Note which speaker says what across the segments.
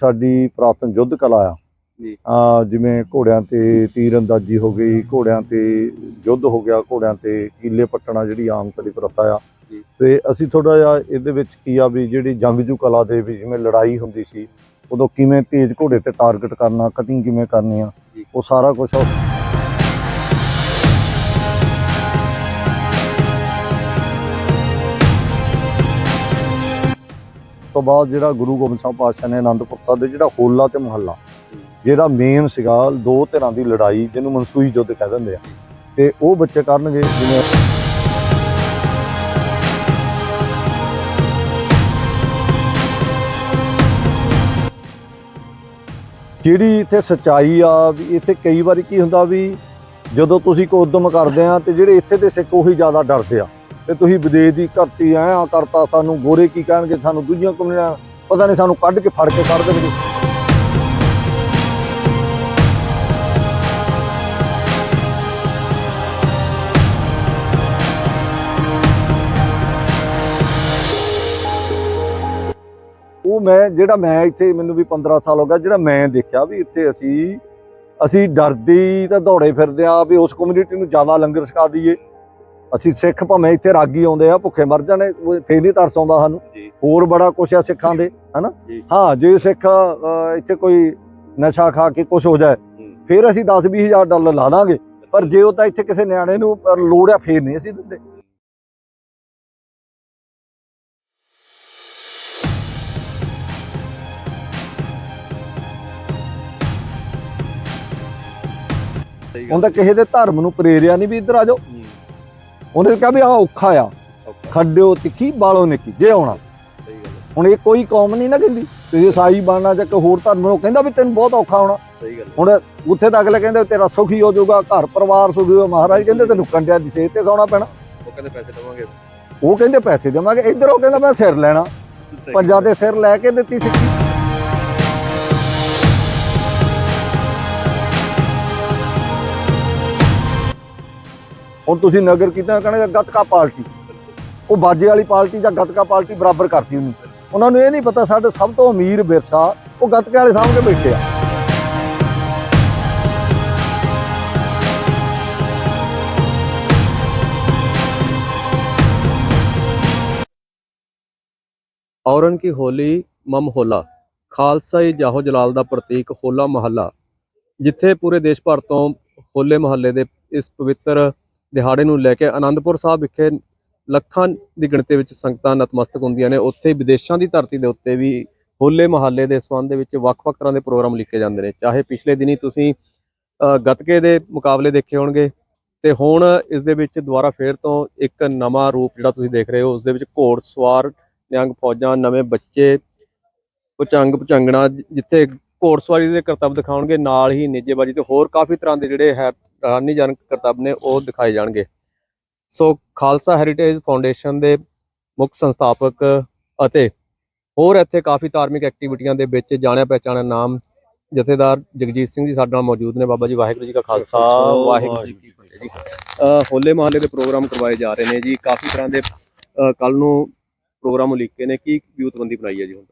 Speaker 1: ਸਾਡੀ ਪ੍ਰਾਤਨ ਯੁੱਧ ਕਲਾ ਆ
Speaker 2: ਜੀ।
Speaker 1: ਆ ਜਿਵੇਂ ਘੋੜਿਆਂ ਤੇ ਤੀਰ ਅੰਦਾਜ਼ੀ ਹੋ ਗਈ ਘੋੜਿਆਂ ਤੇ ਯੁੱਧ ਹੋ ਗਿਆ ਘੋੜਿਆਂ ਤੇ ਕੀਲੇ ਪੱਟਣਾ ਜਿਹੜੀ ਆਮ ਸਾਡੀ ਪ੍ਰਥਾ ਆ
Speaker 2: ਜੀ।
Speaker 1: ਤੇ ਅਸੀਂ ਥੋੜਾ ਜਿਹਾ ਇਹਦੇ ਵਿੱਚ ਕੀ ਆ ਵੀ ਜਿਹੜੀ ਜੰਗਜੂ ਕਲਾ ਦੇ ਵੀ ਜਿਵੇਂ ਲੜਾਈ ਹੁੰਦੀ ਸੀ ਉਦੋਂ ਕਿਵੇਂ ਤੇਜ਼ ਘੋੜੇ ਤੇ ਟਾਰਗੇਟ ਕਰਨਾ ਕਟਿੰਗ ਕਿਵੇਂ ਕਰਨੀ ਆ
Speaker 2: ਜੀ।
Speaker 1: ਉਹ ਸਾਰਾ ਕੁਝ ਤੋਂ ਬਾਅਦ ਜਿਹੜਾ ਗੁਰੂ ਗੋਬਿੰਦ ਸਿੰਘ ਪਾਤਸ਼ਾਹ ਨੇ ਆਨੰਦਪੁਰ ਸਾਹਿਬ ਦੇ ਜਿਹੜਾ ਹੋਲਾ ਤੇ ਮੁਹੱਲਾ, ਜਿਹੜਾ ਮੇਨ ਸੀਗਾ, ਦੋ ਧਿਰਾਂ ਦੀ ਲੜਾਈ ਜਿਹਨੂੰ ਮਨਸੂਈ ਯੁੱਧ ਕਹਿ ਦਿੰਦੇ ਆ। ਤੇ ਉਹ ਬੱਚੇ ਕਰਨਗੇ ਜਿਵੇਂ ਜਿਹੜੀ ਇੱਥੇ ਸਚਾਈ ਆ, ਵੀ ਇੱਥੇ ਕਈ ਵਾਰੀ ਕੀ ਹੁੰਦਾ ਵੀ ਜਦੋਂ ਤੁਸੀਂ ਕੋਈ ਉਦਮ ਕਰਦੇ ਆ ਤੇ ਜਿਹੜੇ ਇੱਥੇ ਦੇ ਸਿੱਖ ਉਹੀ ਜ਼ਿਆਦਾ ਡਰਦੇ ਆ। ਤੇ ਤੁਸੀਂ ਵਿਦੇਸ਼ ਦੀ ਧਰਤੀ ਆਇਆ ਕਰਤਾ ਸਾਨੂੰ ਗੋਰੇ ਕੀ ਕਹਿਣਗੇ, ਸਾਨੂੰ ਦੂਜੀਆਂ ਕਮਿਊਨਿਟੀਆਂ ਪਤਾ ਨਹੀਂ ਸਾਨੂੰ ਕੱਢ ਕੇ ਫੜ ਕੇ ਕੱਢ ਦੇਣਗੇ। ਉਹ ਮੈਂ, ਜਿਹੜਾ ਮੈਂ ਇੱਥੇ ਮੈਨੂੰ ਵੀ 15 ਸਾਲ ਹੋ ਗਿਆ, ਜਿਹੜਾ ਮੈਂ ਦੇਖਿਆ ਵੀ ਇੱਥੇ ਅਸੀਂ ਅਸੀਂ ਡਰਦੇ ਤਾਂ ਦੌੜੇ ਫਿਰਦੇ ਆ ਵੀ ਉਸ ਕਮਿਊਨਿਟੀ ਨੂੰ ਜ਼ਿਆਦਾ ਲੰਗਰ ਛਕਾ ਦਈਏ। ਅਸੀਂ ਸਿੱਖ ਭਾਵੇਂ ਇੱਥੇ ਰਾਗੀ ਆਉਂਦੇ ਆ ਭੁੱਖੇ ਮਰ ਜਾਣੇ ਫੇਰ ਨਹੀਂ ਤਰਸ ਆਉਂਦਾ ਸਾਨੂੰ। ਹੋਰ ਬੜਾ ਕੁਛ ਆ ਸਿੱਖਾਂ ਦੇ ਹਨਾ। ਹਾਂ ਜੇ ਸਿੱਖ ਇੱਥੇ ਕੋਈ ਨਸ਼ਾ ਖਾ ਕੇ ਕੁਛ ਹੋ ਜਾਏ। ਫਿਰ ਅਸੀਂ 10 ਹਜ਼ਾਰ ਡਾਲਰ ਲਾ ਦਾਂਗੇ। ਪਰ ਜੇ ਉਹ ਤਾਂ ਇੱਥੇ ਕਿਸੇ ਨਿਆਣੇ ਨੂੰ ਲੋੜ ਆ ਫੇਰ ਨਹੀਂ ਅਸੀਂ ਦਿੰਦੇ। ਉਹਦਾ ਕਿਸੇ ਦੇ ਧਰਮ ਨੂੰ ਪ੍ਰੇਰਿਆ ਨਹੀਂ ਵੀ ਇੱਧਰ ਆ ਜਾਓ। ਉਹਨੇ ਕਿਹਾ ਵੀ ਆ ਔਖਾ ਆ। ਖੱਡਿਓ ਤਿੱਖੀ ਬਾਲੋ ਨਿੱਕੀ ਜੇ ਆਉਣਾ। ਹੁਣ ਇਹ ਕੋਈ ਕੌਮ ਨਹੀਂ ਨਾ ਕਹਿੰਦੀ। ਤੇ ਈਸਾਈ ਬਣਨਾ ਜਾਂ ਕੋਈ ਹੋਰ ਧਰਮ ਨੂੰ ਕਹਿੰਦਾ ਵੀ ਤੈਨੂੰ ਬਹੁਤ ਔਖਾ ਹੋਣਾ। ਹੁਣ ਉੱਥੇ ਤਾਂ ਅਗਲੇ ਕਹਿੰਦੇ ਤੇਰਾ ਸੁਖੀ ਹੋ ਜਾਊਗਾ ਘਰ ਪਰਿਵਾਰ ਸੁਖੀ ਹੋ ਮਹਾਰਾਜ ਕਹਿੰਦੇ ਤੈਨੂੰ ਕੰਡਿਆਂ ਦੀ ਸੇਧ ਤੇ ਸੌਣਾ ਪੈਣਾ।
Speaker 2: ਉਹ ਕਹਿੰਦੇ ਪੈਸੇ ਦੇਵਾਂਗੇ।
Speaker 1: ਉਹ ਕਹਿੰਦੇ ਪੈਸੇ ਦੇਵਾਂਗੇ। ਇੱਧਰ ਉਹ ਕਹਿੰਦਾ ਮੈਂ ਸਿਰ ਲੈਣਾ। ਪੰਜਾਂ ਦੇ ਸਿਰ ਲੈ ਕੇ ਦਿੱਤੀ ਸਿੱਖੀ ਹੁਣ ਤੁਸੀਂ ਨਗਰ ਕੀਤਾ, ਕਹਿੰਦੇ ਗੱਤਕਾ ਪਾਰਟੀ ਉਹ ਬਾਜੇ ਵਾਲੀ ਪਾਰਟੀ ਜਾਂ ਗੱਤਕਾ ਪਾਰਟੀ ਬਰਾਬਰ ਕਰਤੀ ਉਹਨੂੰ। ਉਹਨਾਂ ਨੂੰ ਇਹ ਨਹੀਂ ਪਤਾ, ਸਾਡੇ ਸਭ ਤੋਂ ਅਮੀਰ ਵਿਰਸਾ, ਉਹ ਗੱਤਕੇ ਵਾਲੇ ਸਾਹਮਣੇ ਬੈਠੇ ਆ।
Speaker 2: ਔਰਨ ਕੀ ਹੋਲੀ ਮਮ ਹੋਲਾ, ਖਾਲਸਾ ਈ ਜਾਹੋ ਜਲਾਲ ਦਾ ਪ੍ਰਤੀਕ ਹੋਲਾ ਮਹੱਲਾ, ਜਿੱਥੇ ਪੂਰੇ ਦੇਸ਼ ਭਰ ਤੋਂ ਹੋਲੇ ਮਹੱਲੇ ਦੇ ਇਸ ਪਵਿੱਤਰ ਦਿਹਾੜੇ ਨੂੰ ਲੈ ਕੇ ਆਨੰਦਪੁਰ ਸਾਹਿਬ ਵਿਖੇ ਲੱਖਾਂ ਦੀ ਗਿਣਤੀ ਵਿੱਚ ਸੰਗਤਾਂ ਨਤਮਸਤਕ ਹੁੰਦੀਆਂ ਨੇ। ਉੱਥੇ ਵਿਦੇਸ਼ਾਂ ਦੀ ਧਰਤੀ ਦੇ ਉੱਤੇ ਵੀ ਹੋਲੇ ਮਹੱਲੇ ਦੇ ਸੰਬੰਧ ਦੇ ਵਿੱਚ ਵੱਖ-ਵੱਖ ਤਰ੍ਹਾਂ ਦੇ ਪ੍ਰੋਗਰਾਮ ਲਿਖੇ ਜਾਂਦੇ ਨੇ। ਚਾਹੇ ਪਿਛਲੇ ਦਿਨੀ ਤੁਸੀਂ ਗੱਤਕੇ ਦੇ ਮੁਕਾਬਲੇ ਦੇਖੇ ਹੋਣਗੇ ਤੇ ਹੁਣ ਇਸ ਦੇ ਵਿੱਚ ਦੁਬਾਰਾ ਫੇਰ ਤੋਂ ਇੱਕ ਨਵਾਂ ਰੂਪ ਜਿਹੜਾ ਤੁਸੀਂ ਦੇਖ ਰਹੇ ਹੋ, ਉਸ ਦੇ ਵਿੱਚ ਘੋੜ, ਸਵਾਰ, ਨਿਹੰਗ ਫੌਜਾਂ, ਨਵੇਂ ਬੱਚੇ, ਪਚੰਗ, ਪੁਚੰਗਣਾ, ਜਿੱਥੇ ਘੋੜ ਸਵਾਰੀ ਦੇ ਕਰਤੱਵ ਦਿਖਾਉਣਗੇ, ਨਾਲ ਹੀ ਨਿੱਜੇਬਾਜੀ ਤੇ ਹੋਰ ਕਾਫੀ ਤਰ੍ਹਾਂ ਦੇ ਜਿਹੜੇ ਹੈ ਹੈਰਾਨੀਜਨਕ ਕਰਤੱਵ ਨੇ ਉਹ ਦਿਖਾਏ ਜਾਣਗੇ। ਸੋ ਖਾਲਸਾ ਹੈਰੀਟੇਜ ਫਾਊਂਡੇਸ਼ਨ ਦੇ ਮੁੱਖ ਸੰਸਥਾਪਕ ਅਤੇ ਹੋਰ ਇੱਥੇ ਕਾਫੀ ਧਾਰਮਿਕ ਐਕਟੀਵਿਟੀਆਂ ਦੇ ਵਿੱਚ ਜਾਣਿਆ ਪਹਿਚਾਣਿਆ ਨਾਮ ਜਥੇਦਾਰ ਜਗਜੀਤ ਸਿੰਘ ਜੀ ਸਾਡੇ ਨਾਲ ਮੌਜੂਦ ਨੇ। ਬਾਬਾ ਜੀ ਵਾਹਿਗੁਰੂ ਜੀ ਕਾ ਖਾਲਸਾ ਵਾਹਿਗੁਰੂ ਜੀ ਕੀ ਫਤਿਹ ਜੀ। ਹੋਲੇ ਮਹੱਲੇ ਦੇ ਪ੍ਰੋਗਰਾਮ ਕਰਵਾਏ ਜਾ ਰਹੇ ਨੇ ਜੀ। ਕਾਫੀ ਤਰ੍ਹਾਂ ਦੇ ਕੱਲ ਨੂੰ ਪ੍ਰੋਗਰਾਮ ਉਲੀਕੇ ਨੇ। ਕੀ ਵਿਊਤਬੰਦੀ ਬਣਾਈ ਹੈ ਜੀ ਹੁਣ?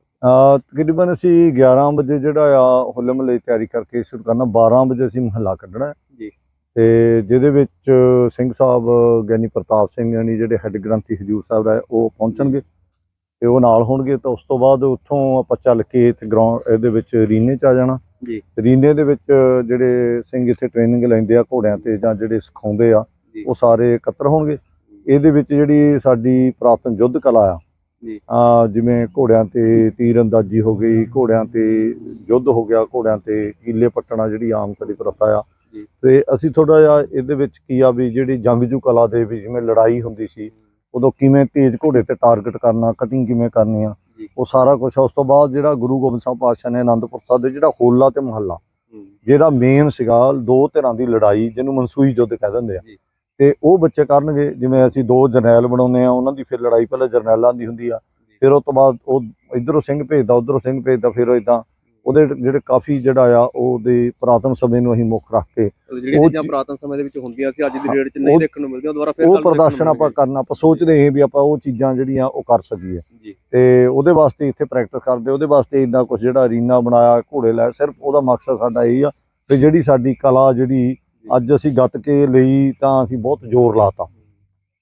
Speaker 1: ਤਕਰੀਬਨ ਅਸੀਂ 11 ਵਜੇ ਜਿਹੜਾ ਆ ਹੋਲੇ ਮਹੱਲੇ ਦੀ ਤਿਆਰੀ ਕਰਕੇ ਸ਼ੁਰੂ ਕਰਨਾ। 12 ਵਜੇ ਅਸੀਂ ਮਹੱਲਾ ਕੱਢਣਾ। ਤੇ ਜਿਹਦੇ ਵਿੱਚ ਸਿੰਘ ਸਾਹਿਬ ਗਿਆਨੀ ਪ੍ਰਤਾਪ ਸਿੰਘ ਗਿਆਨੀ ਜਿਹੜੇ ਹੈੱਡ ਗ੍ਰੰਥੀ ਹਜੂਰ ਸਾਹਿਬ ਹੈ ਉਹ ਪਹੁੰਚਣਗੇ ਤੇ ਉਹ ਨਾਲ ਹੋਣਗੇ ਤਾਂ ਉਸ ਤੋਂ ਬਾਅਦ ਉੱਥੋਂ ਆਪਾਂ ਚੱਲ ਕੇ ਤੇ ਗਰਾਊਂਡ ਇਹਦੇ ਵਿੱਚ ਰੀਨੇ ਚ ਆ ਜਾਣਾ
Speaker 2: ਜੀ।
Speaker 1: ਰੀਨੇ ਦੇ ਵਿੱਚ ਜਿਹੜੇ ਸਿੰਘ ਇੱਥੇ ਟ੍ਰੇਨਿੰਗ ਲੈਂਦੇ ਆ ਘੋੜਿਆਂ ਤੇ ਜਾਂ ਜਿਹੜੇ ਸਿਖਾਉਂਦੇ ਆ। ਉਹ ਸਾਰੇ ਇਕੱਤਰ ਹੋਣਗੇ ਇਹਦੇ ਵਿੱਚ ਜਿਹੜੀ ਸਾਡੀ ਪ੍ਰਾਤਨ ਯੁੱਧ ਕਲਾ ਆ
Speaker 2: ਜੀ।
Speaker 1: ਆ ਜਿਵੇਂ ਘੋੜਿਆਂ ਤੇ ਤੀਰ ਅੰਦਾਜ਼ੀ ਹੋ ਗਈ ਘੋੜਿਆਂ ਤੇ ਯੁੱਧ ਹੋ ਗਿਆ ਘੋੜਿਆਂ ਤੇ ਕੀਲੇ ਪੱਟਣਾ ਜਿਹੜੀ ਆਮ ਸਾਡੀ ਪ੍ਰਥਾ ਆ। ਤੇ ਅਸੀਂ ਥੋੜਾ ਜਿਹਾ ਇਹਦੇ ਵਿੱਚ ਕੀ ਆ ਵੀ ਜਿਹੜੀ ਜੰਗਜੂ ਕਲਾ ਦੇ ਵੀ ਜਿਵੇਂ ਲੜਾਈ ਹੁੰਦੀ ਸੀ ਉਦੋਂ ਕਿਵੇਂ ਤੇਜ਼ ਘੋੜੇ ਤੇ ਟਾਰਗੇਟ ਕਰਨਾ ਕਟਿੰਗ ਕਿਵੇਂ ਕਰਨੀ ਆ
Speaker 2: ਜੀ।
Speaker 1: ਉਹ ਸਾਰਾ ਕੁਝ ਉਸ ਤੋਂ ਬਾਅਦ ਜਿਹੜਾ ਗੁਰੂ ਗੋਬਿੰਦ ਸਿੰਘ ਪਾਤਸ਼ਾਹ ਨੇ ਆਨੰਦਪੁਰ ਸਾਹਿਬ ਦੇ ਜਿਹੜਾ ਹੋਲਾ ਤੇ ਮੁਹੱਲਾ ਜਿਹੜਾ ਮੇਨ ਸੀਗਾ ਦੋ ਧਿਰਾਂ ਦੀ ਲੜਾਈ ਜਿਹਨੂੰ ਮਨਸੂਈ ਯੁੱਧ ਕਹਿ ਦਿੰਦੇ ਆ।
Speaker 2: ਜੀ।
Speaker 1: ਤੇ ਉਹ ਬੱਚੇ ਕਰਨਗੇ ਜਿਵੇਂ ਅਸੀਂ ਦੋ ਜਰਨੈਲ ਬਣਾਉਂਦੇ ਆ ਉਹਨਾਂ ਦੀ ਫਿਰ ਲੜਾਈ ਪਹਿਲਾਂ ਜਰਨੈਲਾਂ ਦੀ ਹੁੰਦੀ ਆ ਫਿਰ ਉਸ ਤੋਂ ਬਾਅਦ ਉਹ ਇਧਰੋਂ ਸਿੰਘ ਭੇਜਦਾ ਉਧਰੋਂ ਸਿੰਘ ਭੇਜਦਾ ਫਿਰ ਇਦਾਂ ਉਹਦੇ ਜਿਹੜੇ ਕਾਫੀ ਜਿਹੜਾ ਆ ਉਹਦੇ ਪੁਰਾਤਨ ਸਮੇਂ ਨੂੰ ਅਸੀਂ ਮੁੱਖ ਰੱਖ ਕੇ
Speaker 2: ਜਿਹੜੀਆਂ
Speaker 1: ਉਹ
Speaker 2: ਚੀਜ਼ਾਂ ਪੁਰਾਤਨ ਸਮੇਂ ਦੇ ਵਿੱਚ ਹੁੰਦੀਆਂ ਸੀ ਅੱਜ ਦੀ ਡੇਟ 'ਚ ਨਹੀਂ ਦੇਖਣ ਨੂੰ ਮਿਲਦੀਆਂ ਦੁਬਾਰਾ ਫਿਰ
Speaker 1: ਉਹ ਪ੍ਰਦਰਸ਼ਨ ਆਪਾਂ। ਕਰਨਾ ਆਪਾਂ ਸੋਚਦੇ ਹਾਂ ਵੀ ਆਪਾਂ ਉਹ ਚੀਜ਼ਾਂ ਜਿਹੜੀਆਂ ਉਹ ਕਰ ਸਕੀਏ। ਤੇ ਉਹਦੇ ਵਾਸਤੇ ਇੱਥੇ ਪ੍ਰੈਕਟਿਸ ਕਰਦੇ ਉਹਦੇ ਵਾਸਤੇ ਇੰਨਾ ਕੁਝ ਜਿਹੜਾ ਅਰੀਨਾ ਬਣਾਇਆ ਘੋੜੇ ਲੈ ਸਿਰਫ ਉਹਦਾ ਮਕਸਦ ਸਾਡਾ ਇਹ ਆ ਕਿ ਜਿਹੜੀ ਸਾਡੀ ਕਲਾ ਜਿਹੜੀ ਅੱਜ ਅਸੀਂ ਗੱਤਕੇ ਲਈ ਤਾਂ ਅਸੀਂ ਬਹੁਤ ਜ਼ੋਰ ਲਾਤਾ।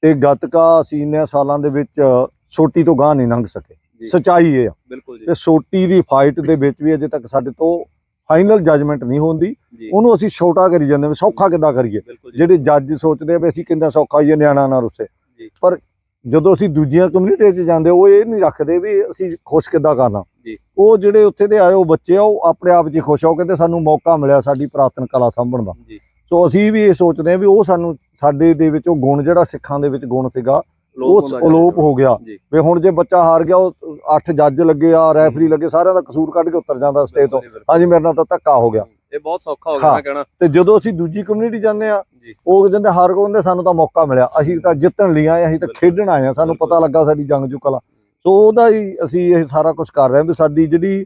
Speaker 1: ਤੇ ਗੱਤਕਾ ਅਸੀਂ ਇੰਨੇ ਸਾਲਾਂ ਦੇ ਵਿੱਚ ਛੋਟੀ ਤੋਂ ਗਾਂ ਨਹੀਂ ਲੰਘ ਸਕੇ। ਸਚਾਈ ਇਹ ਆ।
Speaker 2: ਬਿਲਕੁਲ ਜੀ।
Speaker 1: ਤੇ ਛੋਟੀ ਦੀ ਫਾਈਟ ਦੇ ਵਿੱਚ ਵੀ ਅਜੇ ਤੱਕ ਸਾਡੇ ਤੋਂ ਫਾਈਨਲ ਜੱਜਮੈਂਟ ਨਹੀਂ ਹੁੰਦੀ। ਉਹਨੂੰ ਅਸੀਂ ਛੋਟਾ ਕਰੀ ਜਾਂਦੇ ਵੀ ਸੌਖਾ ਕਿੱਦਾਂ ਕਰੀਏ? ਜਿਹੜੇ ਜੱਜ ਸੋਚਦੇ ਆ ਵੀ ਅਸੀਂ ਕਿੰਨਾ ਸੌਖਾ ਹੀ ਨਿਆਣਾ ਨਾ ਰੁੱਸੇ। ਪਰ ਜਦੋਂ ਅਸੀਂ ਦੂਜੀਆਂ ਕਮਿਊਨਿਟੀ 'ਚ ਜਾਂਦੇ ਉਹ ਇਹ ਨਹੀਂ ਰੱਖਦੇ ਵੀ ਅਸੀਂ ਖੁਸ਼ ਕਿੱਦਾਂ ਕਰਨਾ। ਉਹ ਜਿਹੜੇ ਉੱਥੇ ਦੇ ਆਏ ਉਹ ਬੱਚੇ ਆ ਉਹ ਆਪਣੇ ਆਪ 'ਚ ਹੀ ਖੁਸ਼ ਆ। ਉਹ ਕਹਿੰਦੇ ਸਾਨੂੰ ਮੌਕਾ ਮਿਲਿਆ ਸਾਡੀ ਪੁਰਾਤਨ ਕਲਾ ਸਾਂਭਣ ਦਾ। ਸੋ ਅਸੀਂ ਵੀ ਇਹ ਸੋਚਦੇ ਆ ਵੀ ਉਹ ਸਾਨੂੰ ਸਾਡੇ ਦੇ ਵਿੱਚ ਉਹ ਗੁਣ ਜਿਹੜਾ ਸਿੱਖਾਂ ਦੇ ਵਿੱਚ ਗੁਣ ਸੀਗਾ ਉਹ
Speaker 2: ਜਾ
Speaker 1: ਅਲੋਪ। ਹੋ ਗਿਆ
Speaker 2: ਜੀ
Speaker 1: ਵੀ ਹੁਣ ਜੇ ਬੱਚਾ ਹਾਰ ਗਿਆ ਉਹ ਅੱਠ ਜੱਜ ਲੱਗੇ ਆ ਰੈਫਰੀ ਲੱਗੇ ਸਾਰਿਆਂ ਦਾ ਕਸੂਰ ਕੱਢ ਕੇ ਉੱਤਰ ਜਾਂਦਾ ਸਟੇਜ ਤੋਂ
Speaker 2: ਜੀ।
Speaker 1: ਹਾਂਜੀ ਮੇਰੇ ਨਾਲ ਤਾਂ ਧੱਕਾ ਹੋ ਗਿਆ
Speaker 2: ਇਹ ਬਹੁਤ ਸੌਖਾ ਹੋ ਗਿਆ। ਮੈਂ ਕਹਿਣਾ
Speaker 1: ਤੇ ਜਦੋਂ ਅਸੀਂ ਦੂਜੀ ਕਮਿਊਨਿਟੀ ਜਾਂਦੇ ਆ
Speaker 2: ਜੀ
Speaker 1: ਉਹ ਕਹਿੰਦੇ ਹਾਰ ਕੋ ਕਹਿੰਦੇ ਸਾਨੂੰ ਤਾਂ ਮੌਕਾ ਮਿਲਿਆ ਅਸੀਂ ਤਾਂ ਜਿੱਤਣ ਲਈ ਆਏ ਅਸੀਂ ਤਾਂ। ਖੇਡਣ ਆਏ ਆ ਸਾਨੂੰ। ਪਤਾ ਲੱਗਾ ਸਾਡੀ ਜੰਗਜੂ ਕਲਾ ਸੋ ਉਹਦਾ ਹੀ ਅਸੀਂ ਇਹ ਸਾਰਾ ਕੁਝ ਕਰ ਰਹੇ ਹਾਂ ਵੀ ਸਾਡੀ ਜਿਹੜੀ